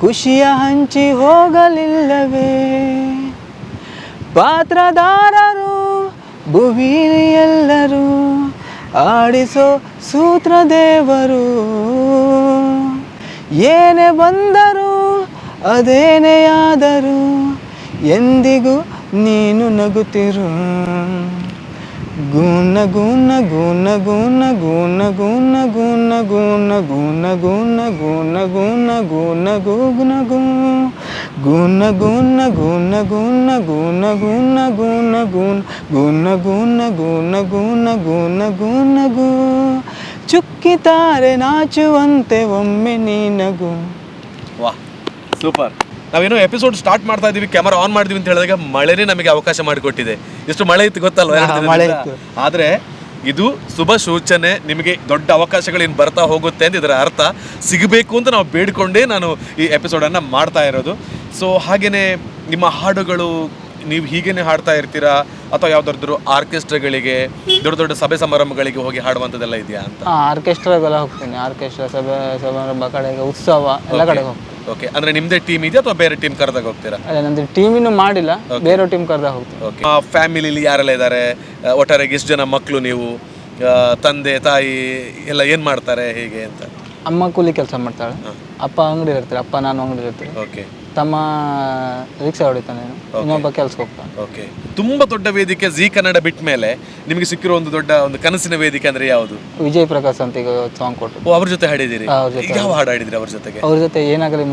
B: ಖುಷಿಯ ಹಂಚಿ ಹೋಗಲಿಲ್ಲವೇ? ಪಾತ್ರದಾರರು ಭುವಿನಿಯೆಲ್ಲರೂ ಆಡಿಸೋ ಸೂತ್ರದೇವರು ಏನೇ ಬಂದರು ಅದೇನೇ ಆದರೂ ಎಂದಿಗೂ ನೀನು ನಗುತ್ತಿರು ಗುಣ ಗುಣ ಗುಣ ಗುಣ ಗುಣ ಗುಣ ಗುಣ ಗುಣ ಗುಣ ಗುಣ ಗುಣ ಗುಣ ಗುಣ ಗುಣ ಗುಣ ಗುಣ ಗುಣ ಗುಣ ಗುಣ ಗುಣ ಗುಣ ಗುಣ ಗುಣ ಗುಣ ಗುಣ ಗುಣ ಗುಣ ಗುಣ ಗು ಚುಕ್ಕಿತಾರೆ ನಾಚುವಂತೆ ಒಮ್ಮೆ ನೀನಗು
A: ವಾಹ್ ಸೂಪರ್ ನಾವೇನೋ ಎಪಿಸೋಡ್ ಸ್ಟಾರ್ಟ್ ಮಾಡ್ತಾ ಇದೀವಿ ಕ್ಯಾಮರಾ ಆನ್ ಮಾಡಿದೀವಿ ಅಂತ ಹೇಳಿದಾಗ ಮಳೆನೇ ನಮಗೆ ಅವಕಾಶ ಮಾಡಿಕೊಟ್ಟಿದೆ ಎಷ್ಟು ಮಳೆ ಇತ್ತು ಗೊತ್ತಲ್ವಾ?
B: ಮಳೆ ಇತ್ತು.
A: ಆದ್ರೆ ಇದು ಶುಭ ಸೂಚನೆ. ನಿಮಗೆ ದೊಡ್ಡ ಅವಕಾಶಗಳೇನು ಬರ್ತಾ ಹೋಗುತ್ತೆ ಅಂತ ಇದರ ಅರ್ಥ. ಸಿಗಬೇಕು ಅಂತ ನಾವು ಬೇಡಿಕೊಂಡೇ ನಾನು ಈ ಎಪಿಸೋಡನ್ನು ಮಾಡ್ತಾ ಇರೋದು. ಸೊ ಹಾಗೆಯೇ ನಿಮ್ಮ ಹಾಡುಗಳು, ನೀವು ಹೀಗೇನೆ ಹಾಡ್ತಾ ಇರ್ತೀರಾ? ಅಥವಾ ಯಾವ್ದಾದ್ರು ಆರ್ಕೆಸ್ಟ್ರಾಗಳಿಗೆ ದೊಡ್ಡ ದೊಡ್ಡ ಸಭೆ ಸಮಾರಂಭಗಳಿಗೆ ಹೋಗಿ ಹಾಡುವಂಥದ್ದೆಲ್ಲ ಇದೆಯಾ ಅಂತ?
B: ಹಾಂ ಆರ್ಕೆಸ್ಟ್ರಾಗೆಲ್ಲ ಹೋಗ್ತೀನಿ. ಆರ್ಕೆಸ್ಟ್ರಾ ಸಭೆ ಸಮಾರಂಭ ಕಡೆಗೆ ಉತ್ಸವ ಎಲ್ಲ ಕಡೆ ಹೋಗ್ತೀನಿ.
A: ಓಕೆ ಅಂದ್ರೆ ನಿಮ್ದೇ ಟೀಮ್ ಇದೆಯಾ ಅಥವಾ ಬೇರೆ ಟೀಮ್ ಕರೆದಾಗ ಹೋಗ್ತೀರಾ?
B: ಅದೇ ನಂದು ಟೀಮಿನೂ ಮಾಡಿಲ್ಲ. ಬೇರೆ ಟೀಮ್ ಕರೆದ ಹೋಗ್ತೀನಿ.
A: ಓಕೆ ಫ್ಯಾಮಿಲಿಲಿ ಯಾರೆಲ್ಲ ಇದ್ದಾರೆ ಒಟ್ಟಾರೆ ಎಷ್ಟು ಜನ ಮಕ್ಕಳು ನೀವು? ಆ, ತಂದೆ ತಾಯಿ ಎಲ್ಲ ಏನು ಮಾಡ್ತಾರೆ ಹೇಗೆ ಅಂತ?
B: ಅಮ್ಮ ಕೂಲಿ ಕೆಲಸ ಮಾಡ್ತಾಳೆ. ಅಪ್ಪ ಅಂಗಡಿ ಇರ್ತಾರೆ. ಅಪ್ಪ ನಾನು ಅಂಗಡಿ ಇರ್ತೀವಿ
A: ಓಕೆ
B: ತಮ್ಮ ರಿಕ್ಷಾ ಹೊಡಿತಾನೆ ಇನ್ನೊಬ್ಬ ಕೆಲ್ಸಕ್ಕೆ ಹೋಗ್ತಾನೆ.
A: ಓಕೆ ತುಂಬಾ ದೊಡ್ಡ ವೇದಿಕೆ ಜಿ ಕನ್ನಡ ಬಿಟ್ಟ ಮೇಲೆ ನಿಮಗೆ ಸಿಕ್ಕಿರೋ ಒಂದು ದೊಡ್ಡ ಒಂದು ಕನಸಿನ ವೇದಿಕೆ ಅಂದ್ರೆ ಯಾವುದು?
B: ವಿಜಯ್ ಪ್ರಕಾಶ್ ಅಂತ ಈಗ ಸಾಂಗ್ ಕೊಟ್ಟು
A: ಓ ಅವ್ರ ಜೊತೆ ಹಾಡಿದಿರಿ
B: ಅವ್ರ ಜೊತೆ
A: ಯಾವ ಹಾಡು ಹಾಡಿದ್ರಿ. ಅವ್ರ ಜೊತೆಗೆ?
B: ಅವ್ರ ಜೊತೆ ಏನಾಗಲಿ.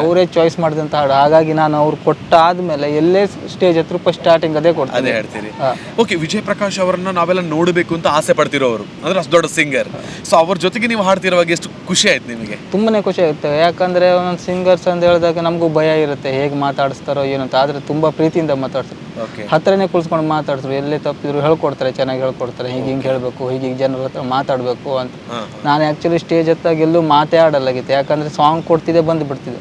B: ಅವರೇ ಚಾಯ್ಸ್ ಮಾಡಿದಂತ ಹಾಡು. ಹಾಗಾಗಿ ನಾನು ಅವ್ರು ಕೊಟ್ಟಾದ್ಮೇಲೆ ಎಲ್ಲೇ ಸ್ಟೇಜ್ ಹತ್ರ ಫಸ್ಟ್ ಸ್ಟಾರ್ಟಿಂಗ್ ಅದೇ ಕೊಡ್ತೀನಿ.
A: ಅದೇ ಹೇಳ್ತೀರಿ.
B: ಹಾ.
A: ಓಕೆ ವಿಜಯ್ ಪ್ರಕಾಶ್ ಅವರನ್ನ ನಾವೆಲ್ಲ ನೋಡಬೇಕು ಅಂತ ಆಸೆ ಪಡ್ತಿರೋರು ಅಂದ್ರೆ ಅಷ್ಟು ದೊಡ್ಡ ಸಿಂಗರ್ ಸೊ ಅವ್ರ ಜೊತೆಗೆ ನೀವು ಹಾಡ್ತಿರುವಾಗ ಎಷ್ಟು ಖುಷಿ ಆಯ್ತು ನಿಮಗೆ?
B: ತುಂಬಾನೇ ಖುಷಿ ಆಗುತ್ತೆ. ಯಾಕಂದ್ರೆ ಒಂದೊಂದು ಸಿಂಗರ್ಸ್ ಅಂತ ಹೇಳಿದಾಗ ನಮಗೂ ಭಯ ಇರುತ್ತೆ ಹೇಗೆ ಮಾತಾಡಿಸ್ತಾರೋ ಏನು ಅಂತ. ಆದ್ರೆ ತುಂಬಾ ಪ್ರೀತಿಯಿಂದ ಮಾತಾಡ್ತಾರೆ.
A: ಓಕೆ
B: ಹತ್ರನೇ ಕುಳಿಸ್ಕೊಂಡು ಮಾತಾಡ್ತಾರೆ ಎಲ್ಲೇ ತಪ್ಪಿದ್ರು ಹೇಳ್ಕೊಡ್ತಾರೆ ಚೆನ್ನಾಗಿ ಹೇಳ್ಕೊಡ್ತಾರೆ. ಹೀಗೆ ಹಿಂಗೆ ಹೇಳಬೇಕು ಹೀಗೆ ಹೀಗೆ ಜನರ ಹತ್ರ ಮಾತಾಡಬೇಕು ಅಂತ. ನಾನು ಆ್ಯಕ್ಚುಲಿ ಸ್ಟೇಜ್ ಹತ್ತಾಗ ಎಲ್ಲೂ ಮಾತೇ ಆಡಲಾಗಿತ್ತು. ಯಾಕಂದ್ರೆ ಸಾಂಗ್ ಕೊಡ್ತಿದ್ದೆ ಬಂದು ಬಿಡ್ತಿದ್ದೆ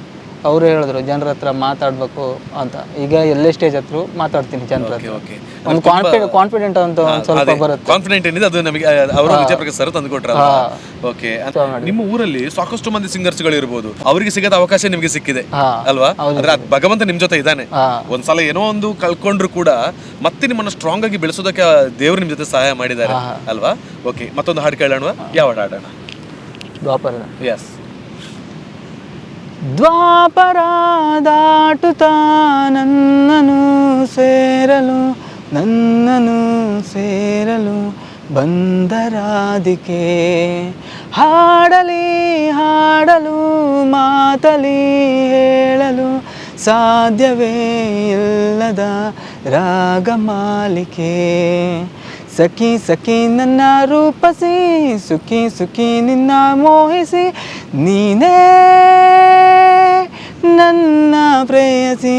B: ಅವರು ಹೇಳಿದ್ರು ಜನರ ಹತ್ರ ಮಾತಾಡಬೇಕು ಅಂತ. ಈಗ ಎಲ್ಲೇ ಸ್ಟೇಜ್ ಹತ್ರ ಮಾತಾಡ್ತೀನಿ ಜನರ ಹತ್ರ.
A: ಓಕೆ
B: ಒಂದು ಕಾನ್ಫಿಡೆಂಟ್ ಕಾನ್ಫಿಡೆಂಟ್ ಅಂತ ಒಂದು ಸ್ವಲ್ಪ ಬರುತ್ತೆ.
A: ಕಾನ್ಫಿಡೆಂಟ್ ಏನಿದೆ ಅದು ನಮಗೆ ಅವರು ವಿಜಯಪ್ರಕಾಶ್ ಸರ್ ತಂದು ಕೊಟ್ರಲ್ಲ ಓಕೆ ನಿಮ್ಮ ಊರಲ್ಲಿ ಸಾಕಷ್ಟು ಮಂದಿ ಸಿಂಗರ್ಸ್ಗಳು ಇರಬಹುದು ಅವರಿಗೆ ಸಿಗದ ಅವಕಾಶ ನಿಮಗೆ ಸಿಕ್ಕಿದೆ. ಅಲ್ವಾ? ಅಂದ್ರೆ ಅದ್ ಭಗವಂತ ನಿಮ್ ಜೊತೆ ಇದ್ದಾನೆ. ಒಂದ್ಸಲ ಏನೋ ಒಂದು ಕಲ್ಕೊಂಡ್ರು ಕೂಡ ಮತ್ತೆ ನಿಮ್ಮನ್ನ ಸ್ಟ್ರಾಂಗ್ ಆಗಿ ಬೆಳೆಸೋದಕ್ಕೆ ದೇವರು ನಿಮ್ ಜೊತೆ ಸಹಾಯ ಮಾಡಿದ್ದಾರೆ. ಅಲ್ವಾ? ಓಕೆ ಮತ್ತೊಂದು ಹಾಡು ಕೇಳೋಣ ಯಾವ ಹಾಡು ಹಾಡೋಣ?
B: ದ್ವಾಪರ
A: ಎಸ್
B: ದ್ವಾಪರ ದಾಟುತ್ತಾ ನನ್ನನು ಸೇರಲು ನನ್ನನು ಸೇರಲು ಬಂದರಾದಿಕೆ. ಹಾಡಲಿ, ಹಾಡಲು, ಮಾತಲಿ ಹೇಳಲು ಸಾಧ್ಯವೇ ಇಲ್ಲದ ರಾಗಮಾಲಿಕೆ ಸಖಿ ಸಖಿ ನನ್ನ ರೂಪಸಿ, ಸುಖಿ ಸುಖಿ ನಿನ್ನ ಮೋಹಿಸಿ ನೀನೇ ನನ್ನ ಪ್ರೇಯಸಿ.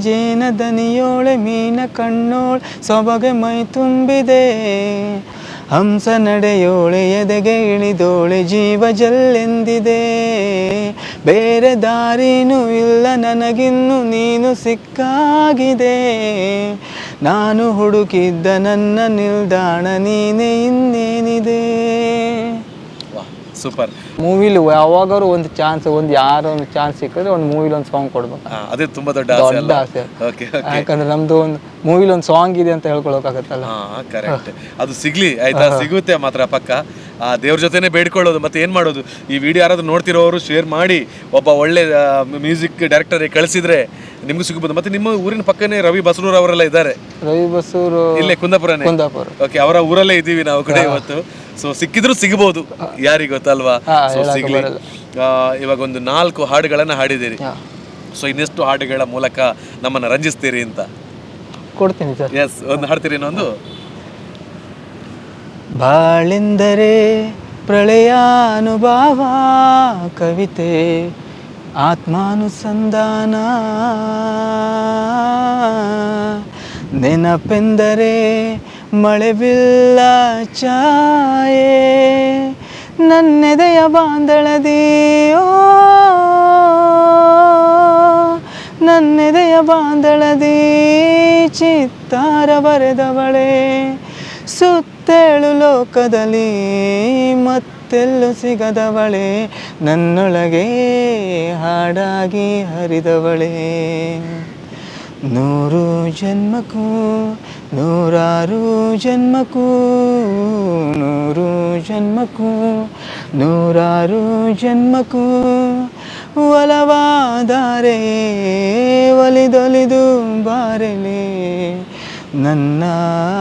B: ಜೇನ ದನಿಯೋಳೆ, ಮೀನ ಕಣ್ಣೋಳ್, ಸೊಬಗೆ ಮೈ ತುಂಬಿದೆ. ಹಂಸ ನಡೆಯೋಳೆ, ಎದೆಗೆ ಇಳಿದೋಳೆ, ಜೀವ ಜಲ್ಲೆಂದಿದೆ. ಬೇರೆ ದಾರಿನೂ ಇಲ್ಲ, ನನಗಿನ್ನು ನೀನು ಸಿಕ್ಕಾಗಿದೆ. ನಾನು ಹುಡುಕಿದ್ದ ನನ್ನ ನಿಲ್ದಾಣ ನೀನೇ ಇನ್ನೇನಿದೆ.
A: ಸೂಪರ್.
B: ಮೂವಿಲಿ ಯಾವಾಗಾದ್ರೂ ಒಂದು ಚಾನ್ಸ್ ಒಂದು ಯಾರೋ ಒಂದು ಚಾನ್ಸ್ ಸಿಕ್ಕಿದ್ರೆ ಒಂದು ಮೂವಿಲಿ ಒಂದು ಸಾಂಗ್ ಕೊಡ್ಬೇಕು.
A: ಅದೇ ತುಂಬಾ ದೊಡ್ಡ ಆಸೆ
B: ದೊಡ್ಡ ಆಸೆ. ಯಾಕಂದ್ರೆ ನಮ್ದು ಒಂದು ಮೂವಿಲಿ ಒಂದು ಸಾಂಗ್ ಇದೆ ಅಂತ ಹೇಳ್ಕೊಳಕ್ಕಾಗತ್ತಲ್ಲ?
A: ಹಾ ಕರೆಕ್ಟ್ ಅದು ಸಿಗ್ಲಿ ಆಯ್ತಾ? ಸಿಗುತ್ತೆ ಮಾತ್ರ ಪಕ್ಕ. ಆ ದೇವ್ರ ಜೊತೆನೆ ಬೇಡ್ಕೊಳ್ಳೋದು ಮತ್ತೆ ಏನ್ ಮಾಡೋದು? ಈ ವಿಡಿಯೋ ಯಾರಾದ್ರೂ ನೋಡ್ತಿರೋರು ಶೇರ್ ಮಾಡಿ. ಒಬ್ಬ ಒಳ್ಳೆ ಮ್ಯೂಸಿಕ್ ಡೈರೆಕ್ಟರ್ ಕಳಿಸಿದ್ರೆ ನಿಮ್ಗೂ ಸಿಗ್ಬೋದು. ಮತ್ತೆ ನಿಮ್ಮ ಊರಿನ ಪಕ್ಕನೇ ರವಿ ಬಸರೂರ್ ಅವರೆಲ್ಲ ಇದ್ದಾರೆ.
B: ರವಿ ಬಸೂರು
A: ಇಲ್ಲೇ ಕುಂದಾಪುರನೇ?
B: ಕುಂದಾಪುರ.
A: ಓಕೆ ಅವರ ಊರಲ್ಲೇ ಇದ್ದೀವಿ ನಾವು ಕಡೆ ಇವತ್ತು. ಸೊ ಸಿಕ್ಕಿದ್ರು ಸಿಗಬಹುದು ಯಾರಿಗೆ ಗೊತ್ತಲ್ವಾ? ಸೊ ಸಿಗ್ಲಿ. ಇವಾಗ ಒಂದು ನಾಲ್ಕು ಹಾಡುಗಳನ್ನ ಹಾಡಿದ್ದೀರಿ. ಸೊ ಇನ್ನೆಷ್ಟು ಹಾಡುಗಳ ಮೂಲಕ ನಮ್ಮನ್ನ ರಂಜಿಸ್ತೀರಿ ಅಂತ?
B: ಕೊಡ್ತೀನಿ ಸರ್.
A: ಎಸ್ ಒಂದು ಹಾಡ್ತೀರಿ ಇನ್ನೊಂದು?
B: ಬಾಳೆಂದರೆ ಪ್ರಳಯಾನುಭಾವ ಕವಿತೆ ಆತ್ಮಾನುಸಂಧಾನ. ನೆನಪೆಂದರೆ ಮಳೆ ಬಿಲ್ಲ ಚಾಯೇ ನನ್ನೆದೆಯ ಬಾಂದಳದಿಯೋ ನನ್ನೆದೆಯ ಬಾಂದಳದಿ ಚಿತ್ತಾರ ಬರೆದವಳೆ, ಸುತ್ತೇಳು ಲೋಕದಲ್ಲಿ ಮತ್ತೆಲ್ಲೂ ಸಿಗದವಳೆ, ನನ್ನೊಳಗೆ ಹಾಡಾಗಿ ಹರಿದವಳೆ. ನೂರು ಜನ್ಮಕ್ಕೂ ನೂರಾರು ಜನ್ಮಕ್ಕೂ, ನೂರು ಜನ್ಮಕ್ಕೂ ನೂರಾರು ಜನ್ಮಕ್ಕೂ ಒಲವಾದರೆ, ಒಲಿದೊಲಿದು ಬಾರಲಿ ನನ್ನ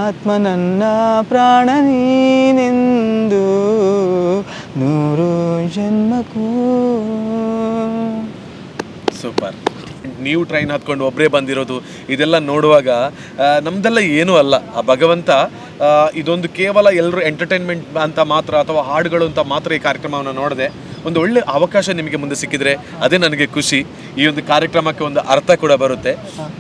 B: ಆತ್ಮ, ನನ್ನ ಪ್ರಾಣ ನೀನೆಂದು ನೂರು ಜನ್ಮಕ್ಕೂ.
A: ಸೂಪರ್. ನೀವು ಟ್ರೈನ್ ಹತ್ಕೊಂಡು ಒಬ್ಬರೇ ಬಂದಿರೋದು, ಇದೆಲ್ಲ ನೋಡುವಾಗ ನಮ್ದೆಲ್ಲ ಏನೂ ಅಲ್ಲ. ಆ ಭಗವಂತ ಇದೊಂದು ಕೇವಲ ಎಲ್ಲರೂ ಎಂಟರ್ಟೈನ್ಮೆಂಟ್ ಅಂತ ಮಾತ್ರ ಅಥವಾ ಹಾಡುಗಳು ಅಂತ ಮಾತ್ರ ಈ ಕಾರ್ಯಕ್ರಮವನ್ನು ನೋಡದೆ ಒಂದು ಒಳ್ಳೆ ಅವಕಾಶ ನಿಮಗೆ ಮುಂದೆ ಸಿಕ್ಕಿದ್ರೆ ಅದೇ ನನಗೆ ಖುಷಿ. ಈ ಒಂದು ಕಾರ್ಯಕ್ರಮಕ್ಕೆ ಒಂದು ಅರ್ಥ ಕೂಡ ಬರುತ್ತೆ.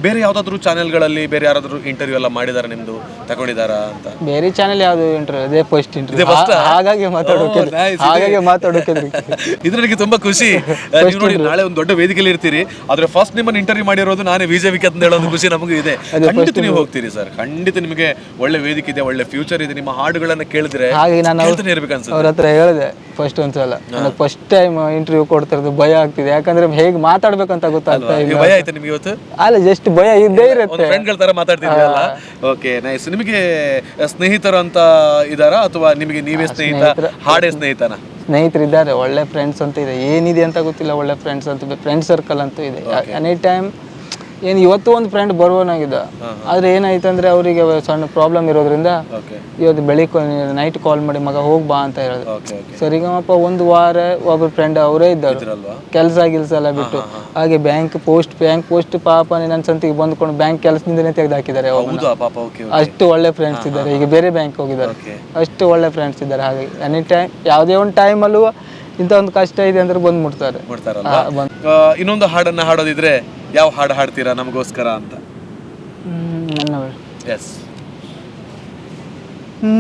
A: ಬೇರೆ ಯಾವುದಾದ್ರೂ ಚಾನೆಲ್ಗಳಲ್ಲಿ ಬೇರೆ ಯಾರಾದರೂ ಇಂಟರ್ವ್ಯೂ ಎಲ್ಲ ಮಾಡಿದಾರ ನಿಮ್ದು? ತಗೊಂಡಿದಾರಾ ಅಂತ?
B: ಬೇರೆ ಚಾನೆಲ್ ಯಾವುದು ಇಂಟರ್ವ್ಯೂ ಅದೇ ಫಸ್ಟ್ ಇಂಟರ್ವ್ಯೂ ಹಾಗಾಗಿ ಮಾತಾಡೋಕೆ ಹಾಗಾಗಿ ಮಾತಾಡೋಕೆ
A: ಇದು ನನಗೆ ತುಂಬಾ ಖುಷಿ. ನೀವು ನೋಡಿ ನಾಳೆ ಒಂದು ದೊಡ್ಡ ವೇದಿಕೆಯಲ್ಲಿ ಇರ್ತೀರಿ. ಆದ್ರೆ ಫಸ್ಟ್ ನಿಮ್ಮನ್ನ ಇಂಟರ್ವ್ಯೂ ಮಾಡಿರೋದು ನಾನೇ ವಿಜಯವಿಕೆ ಅಂತ ಹೇಳೋದು ಖುಷಿ ನಮಗೂ ಇದೆ. ಖಂಡಿತ ನೀವು ಹೋಗ್ತೀರಿ ಸರ್. ಖಂಡಿತ ನಿಮಗೆ ಒಳ್ಳೆ ವೇದಿಕೆ ಇದೆ ಒಳ್ಳೆ ಫ್ಯೂಚರ್ ಇದೆ. ನಿಮ್ಮ ಹಾಡುಗಳನ್ನ ಕೇಳಿದ್ರೆ
B: ಹಾಗೆ ನಾನು
A: ಇರ್ಬೇಕು ಅನ್ಸುತ್ತೆ.
B: ಅವ್ರ ಹತ್ರ ಹೇಳಿದೆ ಫಸ್ಟ್ ಒಂದ್ಸಲ. ನನಗೆ ಫಸ್ಟ್ ಟೈಮ್ ಇಂಟರ್ವ್ಯೂ ಕೊಡ್ತಿರೋದು ಭಯ ಆಗ್ತಿದೆ. ಯಾಕಂದ್ರೆ ಹೇಗೆ ಮಾತಾಡ್ಬೇಕಂತ ಗೊತ್ತಾಗ್ತಾ ಇಲ್ಲ.
A: ಭಯ ಆಯ್ತು ನಿಮಗೆ ಇವತ್ತು?
B: ಅಲ್ಲ ಜಸ್ಟ್ ಭಯ ಇದ್ದೇ ಇರುತ್ತೆ.
A: ಫ್ರೆಂಡ್ಗಳ ತರ ಮಾತಾಡ್ತಿದ್ರಲ್ಲ ಓಕೆ ನೈಸ್ ನಿಮಗೆ ಸ್ನೇಹಿತರು ಅಂತ ಇದಾರಾ? ಅಥವಾ ನಿಮಗೆ ನೀವೇ ಸ್ನೇಹಿತ ಹಾಡೆ ಸ್ನೇಹಿತನ?
B: ಸ್ನೇಹಿತರು ಇದ್ದಾರೆ. ಒಳ್ಳೆ ಫ್ರೆಂಡ್ಸ್ ಅಂತ ಇದೆ. ಏನಿದೆ ಅಂತ ಗೊತ್ತಿಲ್ಲ. ಒಳ್ಳೆ ಫ್ರೆಂಡ್ಸ್ ಅಂತ ಫ್ರೆಂಡ್ ಸರ್ಕಲ್ ಅಂತೂ ಇದೆ. ಎನಿ ಟೈಮ್ ಏನು ಇವತ್ತು ಒಂದು ಫ್ರೆಂಡ್ ಬರುವನಾಗಿದ್ದ ಆದ್ರೆ ಏನಾಯ್ತು ಅಂದ್ರೆ ಅವರಿಗೆ ಸಣ್ಣ ಪ್ರಾಬ್ಲಮ್ ಇರೋದ್ರಿಂದ ಇವತ್ತು ಬೆಳಿಗ್ಗೆ ನೈಟ್ ಕಾಲ್ ಮಾಡಿ ಮಗ ಹೋಗ್ ಬಾ ಅಂತ ಹೇಳಿದ್ರು. ಸರಿಗಮಪ್ಪ ಒಂದು ವಾರ ಒಬ್ಬರು ಫ್ರೆಂಡ್ ಅವರೇ ಇದ್ದರು. ಕೆಲಸ ಗಿಲ್ಸ ಎಲ್ಲ ಬಿಟ್ಟು. ಹಾಗೆ ಬ್ಯಾಂಕ್ ಪೋಸ್ಟ್ ಬ್ಯಾಂಕ್ ಪೋಸ್ಟ್ ಪಾಪ ನನ್ನ ಸಂತಿಗೆ ಬಂದ್ಕೊಂಡು ಬ್ಯಾಂಕ್ ಕೆಲಸದಿಂದನೇ ತೆಗೆದು ಹಾಕಿದ್ದಾರೆ ಅಷ್ಟು ಒಳ್ಳೆ ಫ್ರೆಂಡ್ಸ್ ಇದ್ದಾರೆ. ಈಗ ಬೇರೆ ಬ್ಯಾಂಕ್ ಹೋಗಿದ್ದಾರೆ. ಅಷ್ಟು ಒಳ್ಳೆ ಫ್ರೆಂಡ್ಸ್ ಇದ್ದಾರೆ. ಹಾಗೆ ಎನಿ ಟೈಮ್ ಯಾವುದೇ ಒಂದು ಟೈಮಲ್ಲೂ ಇಂಥ ಒಂದು ಕಷ್ಟ ಇದೆ ಅಂದ್ರೆ ಬಂದು ಮುಟ್ತಾರೆ.
A: ಆ, ಇನ್ನೊಂದು ಹಾಡನ್ನ ಹಾಡೋದಿದ್ರೆ ಯಾವ ಹಾಡು ಹಾಡ್ತೀರಾ ನಮಗೋಸ್ಕರ ಅಂತ?
B: ನನ್ನ
A: ಎಸ್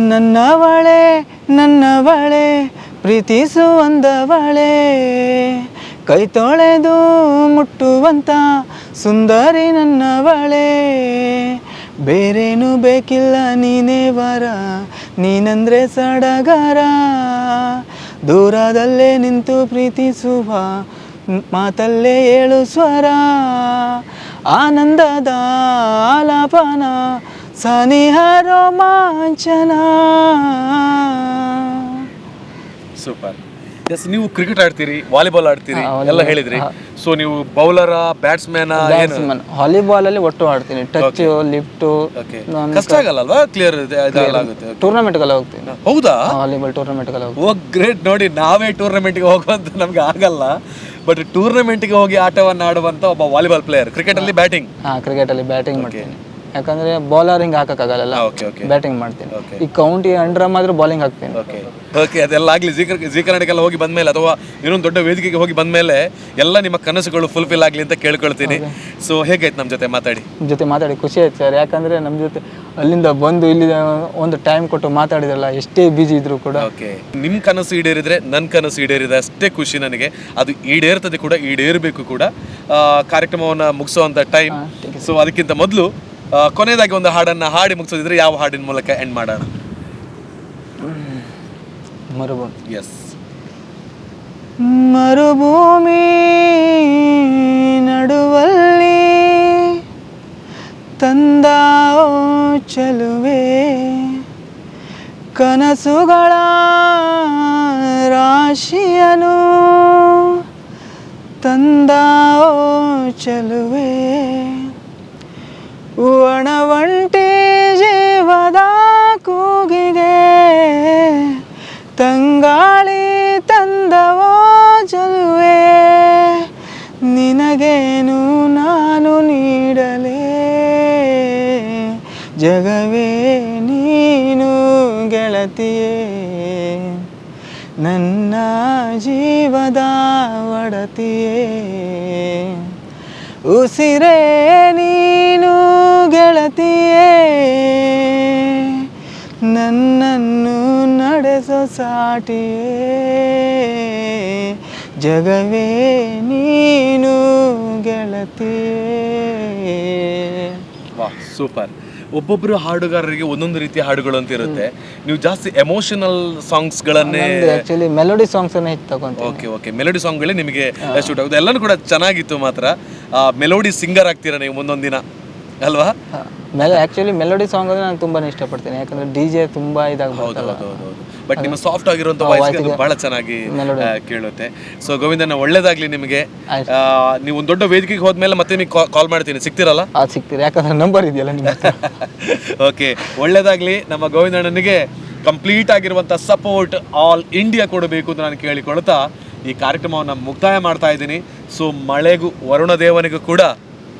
B: ನನ್ನವಳೆ ನನ್ನವಳೆ ಪ್ರೀತಿಸುವಂದವಳೆ ಕೈ ತೊಳೆದು ಮುಟ್ಟುವಂತ ಸುಂದರಿ ನನ್ನವಳೆ ಬೇರೇನು ಬೇಕಿಲ್ಲ ನೀನೇ ವರ ನೀನಂದ್ರೆ ಸಡಗರ. ದೂರದಲ್ಲೇ ನಿಂತು ಪ್ರೀತಿಸುವ ಮಾತಲ್ಲೇ ಏಳು ಸ್ವರ. ಆನಂದದ ಆಲಾಪನ ಸನಿಹ ರೋಮಾಂಚನ.
A: ಸೂಪರ್. ಎಸ್ ನೀವು ಕ್ರಿಕೆಟ್ ಆಡ್ತೀರಿ ವಾಲಿಬಾಲ್ ಆಡ್ತೀರಿ ಎಲ್ಲ ಹೇಳಿದ್ರಿ. ಸೊ ನೀವು ಬೌಲರ ಬ್ಯಾಟ್ಸ್ಮನ್
B: ವಾಲಿಬಾಲ್ ಅಲ್ಲಿ ಒಟ್ಟು ಆಡ್ತೀನಿ. ಟಚ್ ಲಿಫ್ಟ್
A: ಕಷ್ಟ ಆಗಲ್ಲ ಕ್ಲಿಯರ್ ಆಗುತ್ತೆ.
B: ಟೂರ್ನಮೆಂಟ್ಗೆಲ್ಲ ಹೋಗ್ತೀನಿ.
A: ಹೌದಾ?
B: ವಾಲಿಬಾಲ್ ಟೂರ್ನಮೆಂಟ್ಗೆಲ್ಲ ಹೋಗ್ತೀನಿ.
A: ಓ ಗ್ರೇಟ್ ನೋಡಿ ನಾವೇ ಟೂರ್ನಮೆಂಟ್ಗೆ ಹೋಗುವಂತ ನಮ್ಗೆ ಆಗಲ್ಲ. ಬಟ್ ಟೂರ್ನಮೆಂಟ್ಗೆ ಹೋಗಿ ಆಟವನ್ನು ಆಡುವಂತ ಒಬ್ಬ ವಾಲಿಬಾಲ್ ಪ್ಲೇಯರ್ ಕ್ರಿಕೆಟ್ ಅಲ್ಲಿ ಬ್ಯಾಟಿಂಗ್
B: ಹಾ ಕ್ರಿಕೆಟ್ ಅಲ್ಲಿ ಬ್ಯಾಟಿಂಗ್ ಮಾಡ್ತೀನಿ. ಯಾಕಂದ್ರೆ ಬೌಲರ್ ಹಿಂಗೆ ಹಾಕಕ್ಕಾಗಲ್ಲ.
A: ಓಕೆ ಓಕೆ
B: ಬ್ಯಾಟಿಂಗ್ ಮಾಡ್ತೀನಿ. ಈ ಕೌಂಟಿ ಅಂಡ್ರ ಮಾತ್ರ ಬೌಲಿಂಗ್ ಹಾಕ್ತೀನಿ.
A: ಓಕೆ ಓಕೆ ಅದೆಲ್ಲ ಆಗಲಿ ಜೀ ಜೀ ಕರ್ನಾಟಕೆಲ್ಲ ಹೋಗಿ ಬಂದಮೇಲೆ ಅಥವಾ ಇನ್ನೊಂದು ದೊಡ್ಡ ವೇದಿಕೆಗೆ ಹೋಗಿ ಬಂದಮೇಲೆ ಎಲ್ಲ ನಿಮ್ಮ ಕನಸುಗಳು ಫುಲ್ಫಿಲ್ ಆಗಲಿ ಅಂತ ಕೇಳ್ಕೊಳ್ತೀನಿ. ಸೊ ಹೇಗಾಯ್ತು ನಮ್ಮ ಜೊತೆ ಮಾತಾಡಿ?
B: ಜೊತೆ ಮಾತಾಡಿ ಖುಷಿ ಆಯ್ತು ಸರ್. ಯಾಕಂದ್ರೆ ನಮ್ಮ ಜೊತೆ ಅಲ್ಲಿಂದ ಬಂದು ಇಲ್ಲಿ ಒಂದು ಟೈಮ್ ಕೊಟ್ಟು ಮಾತಾಡಿದ್ರಲ್ಲ ಎಷ್ಟೇ ಬಿಜಿ ಇದ್ರು ಕೂಡ.
A: ಓಕೆ ನಿಮ್ಮ ಕನಸು ಈಡೇರಿದ್ರೆ ನನ್ನ ಕನಸು ಈಡೇರಿದೆ. ಅಷ್ಟೇ ಖುಷಿ ನನಗೆ. ಅದು ಈಡೇರ್ತದೆ ಕೂಡ ಈಡೇರಬೇಕು ಕೂಡ. ಕಾರ್ಯಕ್ರಮವನ್ನು ಮುಗಿಸುವಂಥ ಟೈಮ್ ಸೊ ಅದಕ್ಕಿಂತ ಮೊದಲು ಕೊನೆಯದಾಗಿ ಒಂದು ಹಾಡನ್ನು ಹಾಡಿ ಮುಗಿಸೋದಿದ್ರೆ ಯಾವ ಹಾಡಿನ ಮೂಲಕ ಎಂಡ್ ಮಾಡೋಣ?
B: ಮರುಭೂಮಿ.
A: ಎಸ್
B: ಮರುಭೂಮಿ ನಡುವಲ್ಲಿ ತಂದ ಚಲುವೆ. ಕನಸುಗಳ ರಾಶಿಯನು ತಂದ ಓ ಚೆಲುವೆ. ಒಣವಂಟಿ ಜೀವದ ಕೂಗಿಗೆ ತಂಗಾಳಿ ಸಾಟಿಯೇ ಜಗವೇ ನೀನು ಗೆಳತಿಯೇ
A: ವಾಹ್ ಸೂಪರ್. ಒಬ್ಬೊಬ್ಬರು ಹಾಡುಗಾರರಿಗೆ ಒಂದೊಂದು ರೀತಿಯ ಹಾಡುಗಳು ಅಂತ ಇರುತ್ತೆ. ನೀವು ಜಾಸ್ತಿ ಎಮೋಷನಲ್ ಸಾಂಗ್ಸ್ಗಳನ್ನೇ
B: ಆ್ಯಕ್ಚುಲಿ ಮೆಲೋಡಿ ಸಾಂಗ್ಸ್ ಅನ್ನೇ ಹೆಚ್ಚು ತಗೊಂತೀನಿ.
A: ಓಕೆ ಓಕೆ ಮೆಲೋಡಿ ಸಾಂಗ್ಗಳೇ ನಿಮಗೆ ಶೂಟ್ ಆಗುತ್ತೆ. ಎಲ್ಲನೂ ಕೂಡ ಚೆನ್ನಾಗಿತ್ತು ಮಾತ್ರ. ಮೆಲೋಡಿ ಸಿಂಗರ್ ಆಗ್ತೀರಾ ನೀವು ಒಂದೊಂದು ದಿನ ಅಲ್ವಾ
B: ಮೆಲ ಆ್ಯಕ್ಚುಲಿ ಮೆಲೋಡಿ ಸಾಂಗ್ ಅಂದ್ರೆ ನಾನು ತುಂಬಾ ಇಷ್ಟಪಡ್ತೀನಿ. ಯಾಕಂದ್ರೆ ಡಿ ಜೆ ತುಂಬಾ ಇದಾಗಿ ಬರ್ತಲ್ಲ
A: ಬಟ್ ನಿಮ್ಮ ಸಾಫ್ಟ್ ಆಗಿರುವಂತ ವಾಯ್ಸ್ ಅದು ಬಹಳ ಚೆನ್ನಾಗಿ ಕೇಳುತ್ತೆ. ಸೊ ಗೋವಿಂದನ ಒಳ್ಳೇದಾಗ್ಲಿ ನಿಮಗೆ. ನೀವು ಒಂದು ದೊಡ್ಡ ವೇದಿಕೆಗೆ ಹೋದ್ಮೇಲೆ ಮತ್ತೆ ನಿಮಗೆ ಕಾಲ್ ಮಾಡ್ತೀನಿ. ಸಿಗ್ತೀರಲ್ಲ?
B: ಸಿಗ್ತೀರಿ. ಯಾಕಂದ್ರೆ ನಂಬರ್ ಇದೆಯಲ್ಲ ನಿಮ್ಮ
A: ಓಕೆ ಒಳ್ಳೇದಾಗ್ಲಿ. ನಮ್ಮ ಗೋವಿಂದಣ್ಣನಿಗೆ ಕಂಪ್ಲೀಟ್ ಆಗಿರುವಂಥ ಸಪೋರ್ಟ್ ಆಲ್ ಇಂಡಿಯಾ ಕೊಡಬೇಕು ಅಂತ ನಾನು ಕೇಳಿಕೊಳ್ತಾ ಈ ಕಾರ್ಯಕ್ರಮವನ್ನು ಮುಕ್ತಾಯ ಮಾಡ್ತಾ ಇದ್ದೀನಿ. ಸೊ ಮಳೆಗೂ ವರುಣ ದೇವನಿಗೂ ಕೂಡ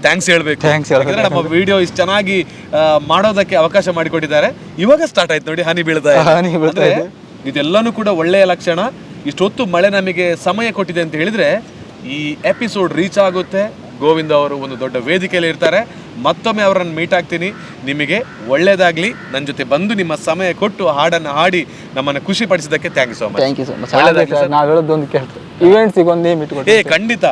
A: ಥ್ಯಾಂಕ್ಸ್ ಹೇಳ್ಬೇಕು.
B: Thanks ಹೇಳ್ಬೇಕು.
A: ಯಾಕಂದ್ರೆ ನಮ್ಮ ವಿಡಿಯೋ ಇಷ್ಟು ಚೆನ್ನಾಗಿ ಆ, ಮಾಡೋದಕ್ಕೆ ಅವಕಾಶ ಮಾಡಿಕೊಟ್ಟಿದ್ದಾರೆ. ಇವಾಗ ಸ್ಟಾರ್ಟ್ ಆಯ್ತು ನೋಡಿ ಹನಿ ಬೀಳ್ತಾ ಇದೆ.
B: ಹನಿ ಬೀಳ್ತಾ
A: ಅಂದ್ರೆ ಇದೆಲ್ಲನೂ ಕೂಡ ಒಳ್ಳೆಯ ಲಕ್ಷಣ. ಇಷ್ಟೊತ್ತು ಮಳೆ ನಮಗೆ ಸಮಯ ಕೊಟ್ಟಿದೆ ಅಂತ ಹೇಳಿದ್ರೆ ಈ ಎಪಿಸೋಡ್ ರೀಚ್ ಆಗುತ್ತೆ. ಗೋವಿಂದ ಅವರು ಒಂದು ದೊಡ್ಡ ವೇದಿಕೆಯಲ್ಲಿ ಇರ್ತಾರೆ. ಮತ್ತೊಮ್ಮೆ ಅವರನ್ನು ಮೀಟ್ ಆಗ್ತೀನಿ. ನಿಮಗೆ ಒಳ್ಳೇದಾಗ್ಲಿ. ನನ್ನ ಜೊತೆ ಬಂದು ನಿಮ್ಮ ಸಮಯ ಕೊಟ್ಟು ಹಾಡನ್ನು ಹಾಡಿ ನಮ್ಮನ್ನು ಖುಷಿ ಪಡಿಸಿದ್ದಕ್ಕೆ thank you so much
B: thank you so much ನಾವು ಹೇಳೋದೊಂದು ಕೇಳ್ತೀವಿ. ಇವೆಂಟ್ಸಿಗೆ ಒಂದು ನೇಮ್ ಇಟ್ಕೊಟ್ಟು
A: ಏ ಖಂಡಿತ.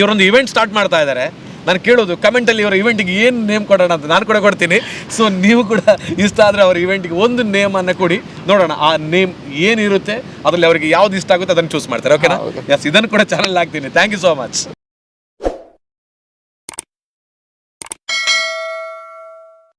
A: ಇವರೊಂದು ಇವೆಂಟ್ ಸ್ಟಾರ್ಟ್ ಮಾಡ್ತಾ ಇದ್ದಾರೆ. ನಾನು ಕೇಳೋದು ಕಮೆಂಟಲ್ಲಿ ಇವರ ಇವೆಂಟಿಗೆ ಏನು ನೇಮ್ ಕೊಡೋಣ ಅಂತ ನಾನು ಕೂಡ ಕೊಡ್ತೀನಿ. ಸೊ ನೀವು ಕೂಡ ಇಷ್ಟ ಆದರೆ ಅವರ ಇವೆಂಟಿಗೆ ಒಂದು ನೇಮನ್ನು ಅನ್ನ ಕೊಡಿ. ನೋಡೋಣ ಆ ನೇಮ್ ಏನಿರುತ್ತೆ ಅದರಲ್ಲಿ ಅವರಿಗೆ ಯಾವ್ದು ಇಷ್ಟ ಆಗುತ್ತೆ ಅದನ್ನು ಚೂಸ್ ಮಾಡ್ತಾರೆ. ಓಕೆನಾ ಎಸ್ ಇದನ್ನು ಕೂಡ ಚಾನಲ್ ಹಾಕ್ತೀನಿ. Thank you so much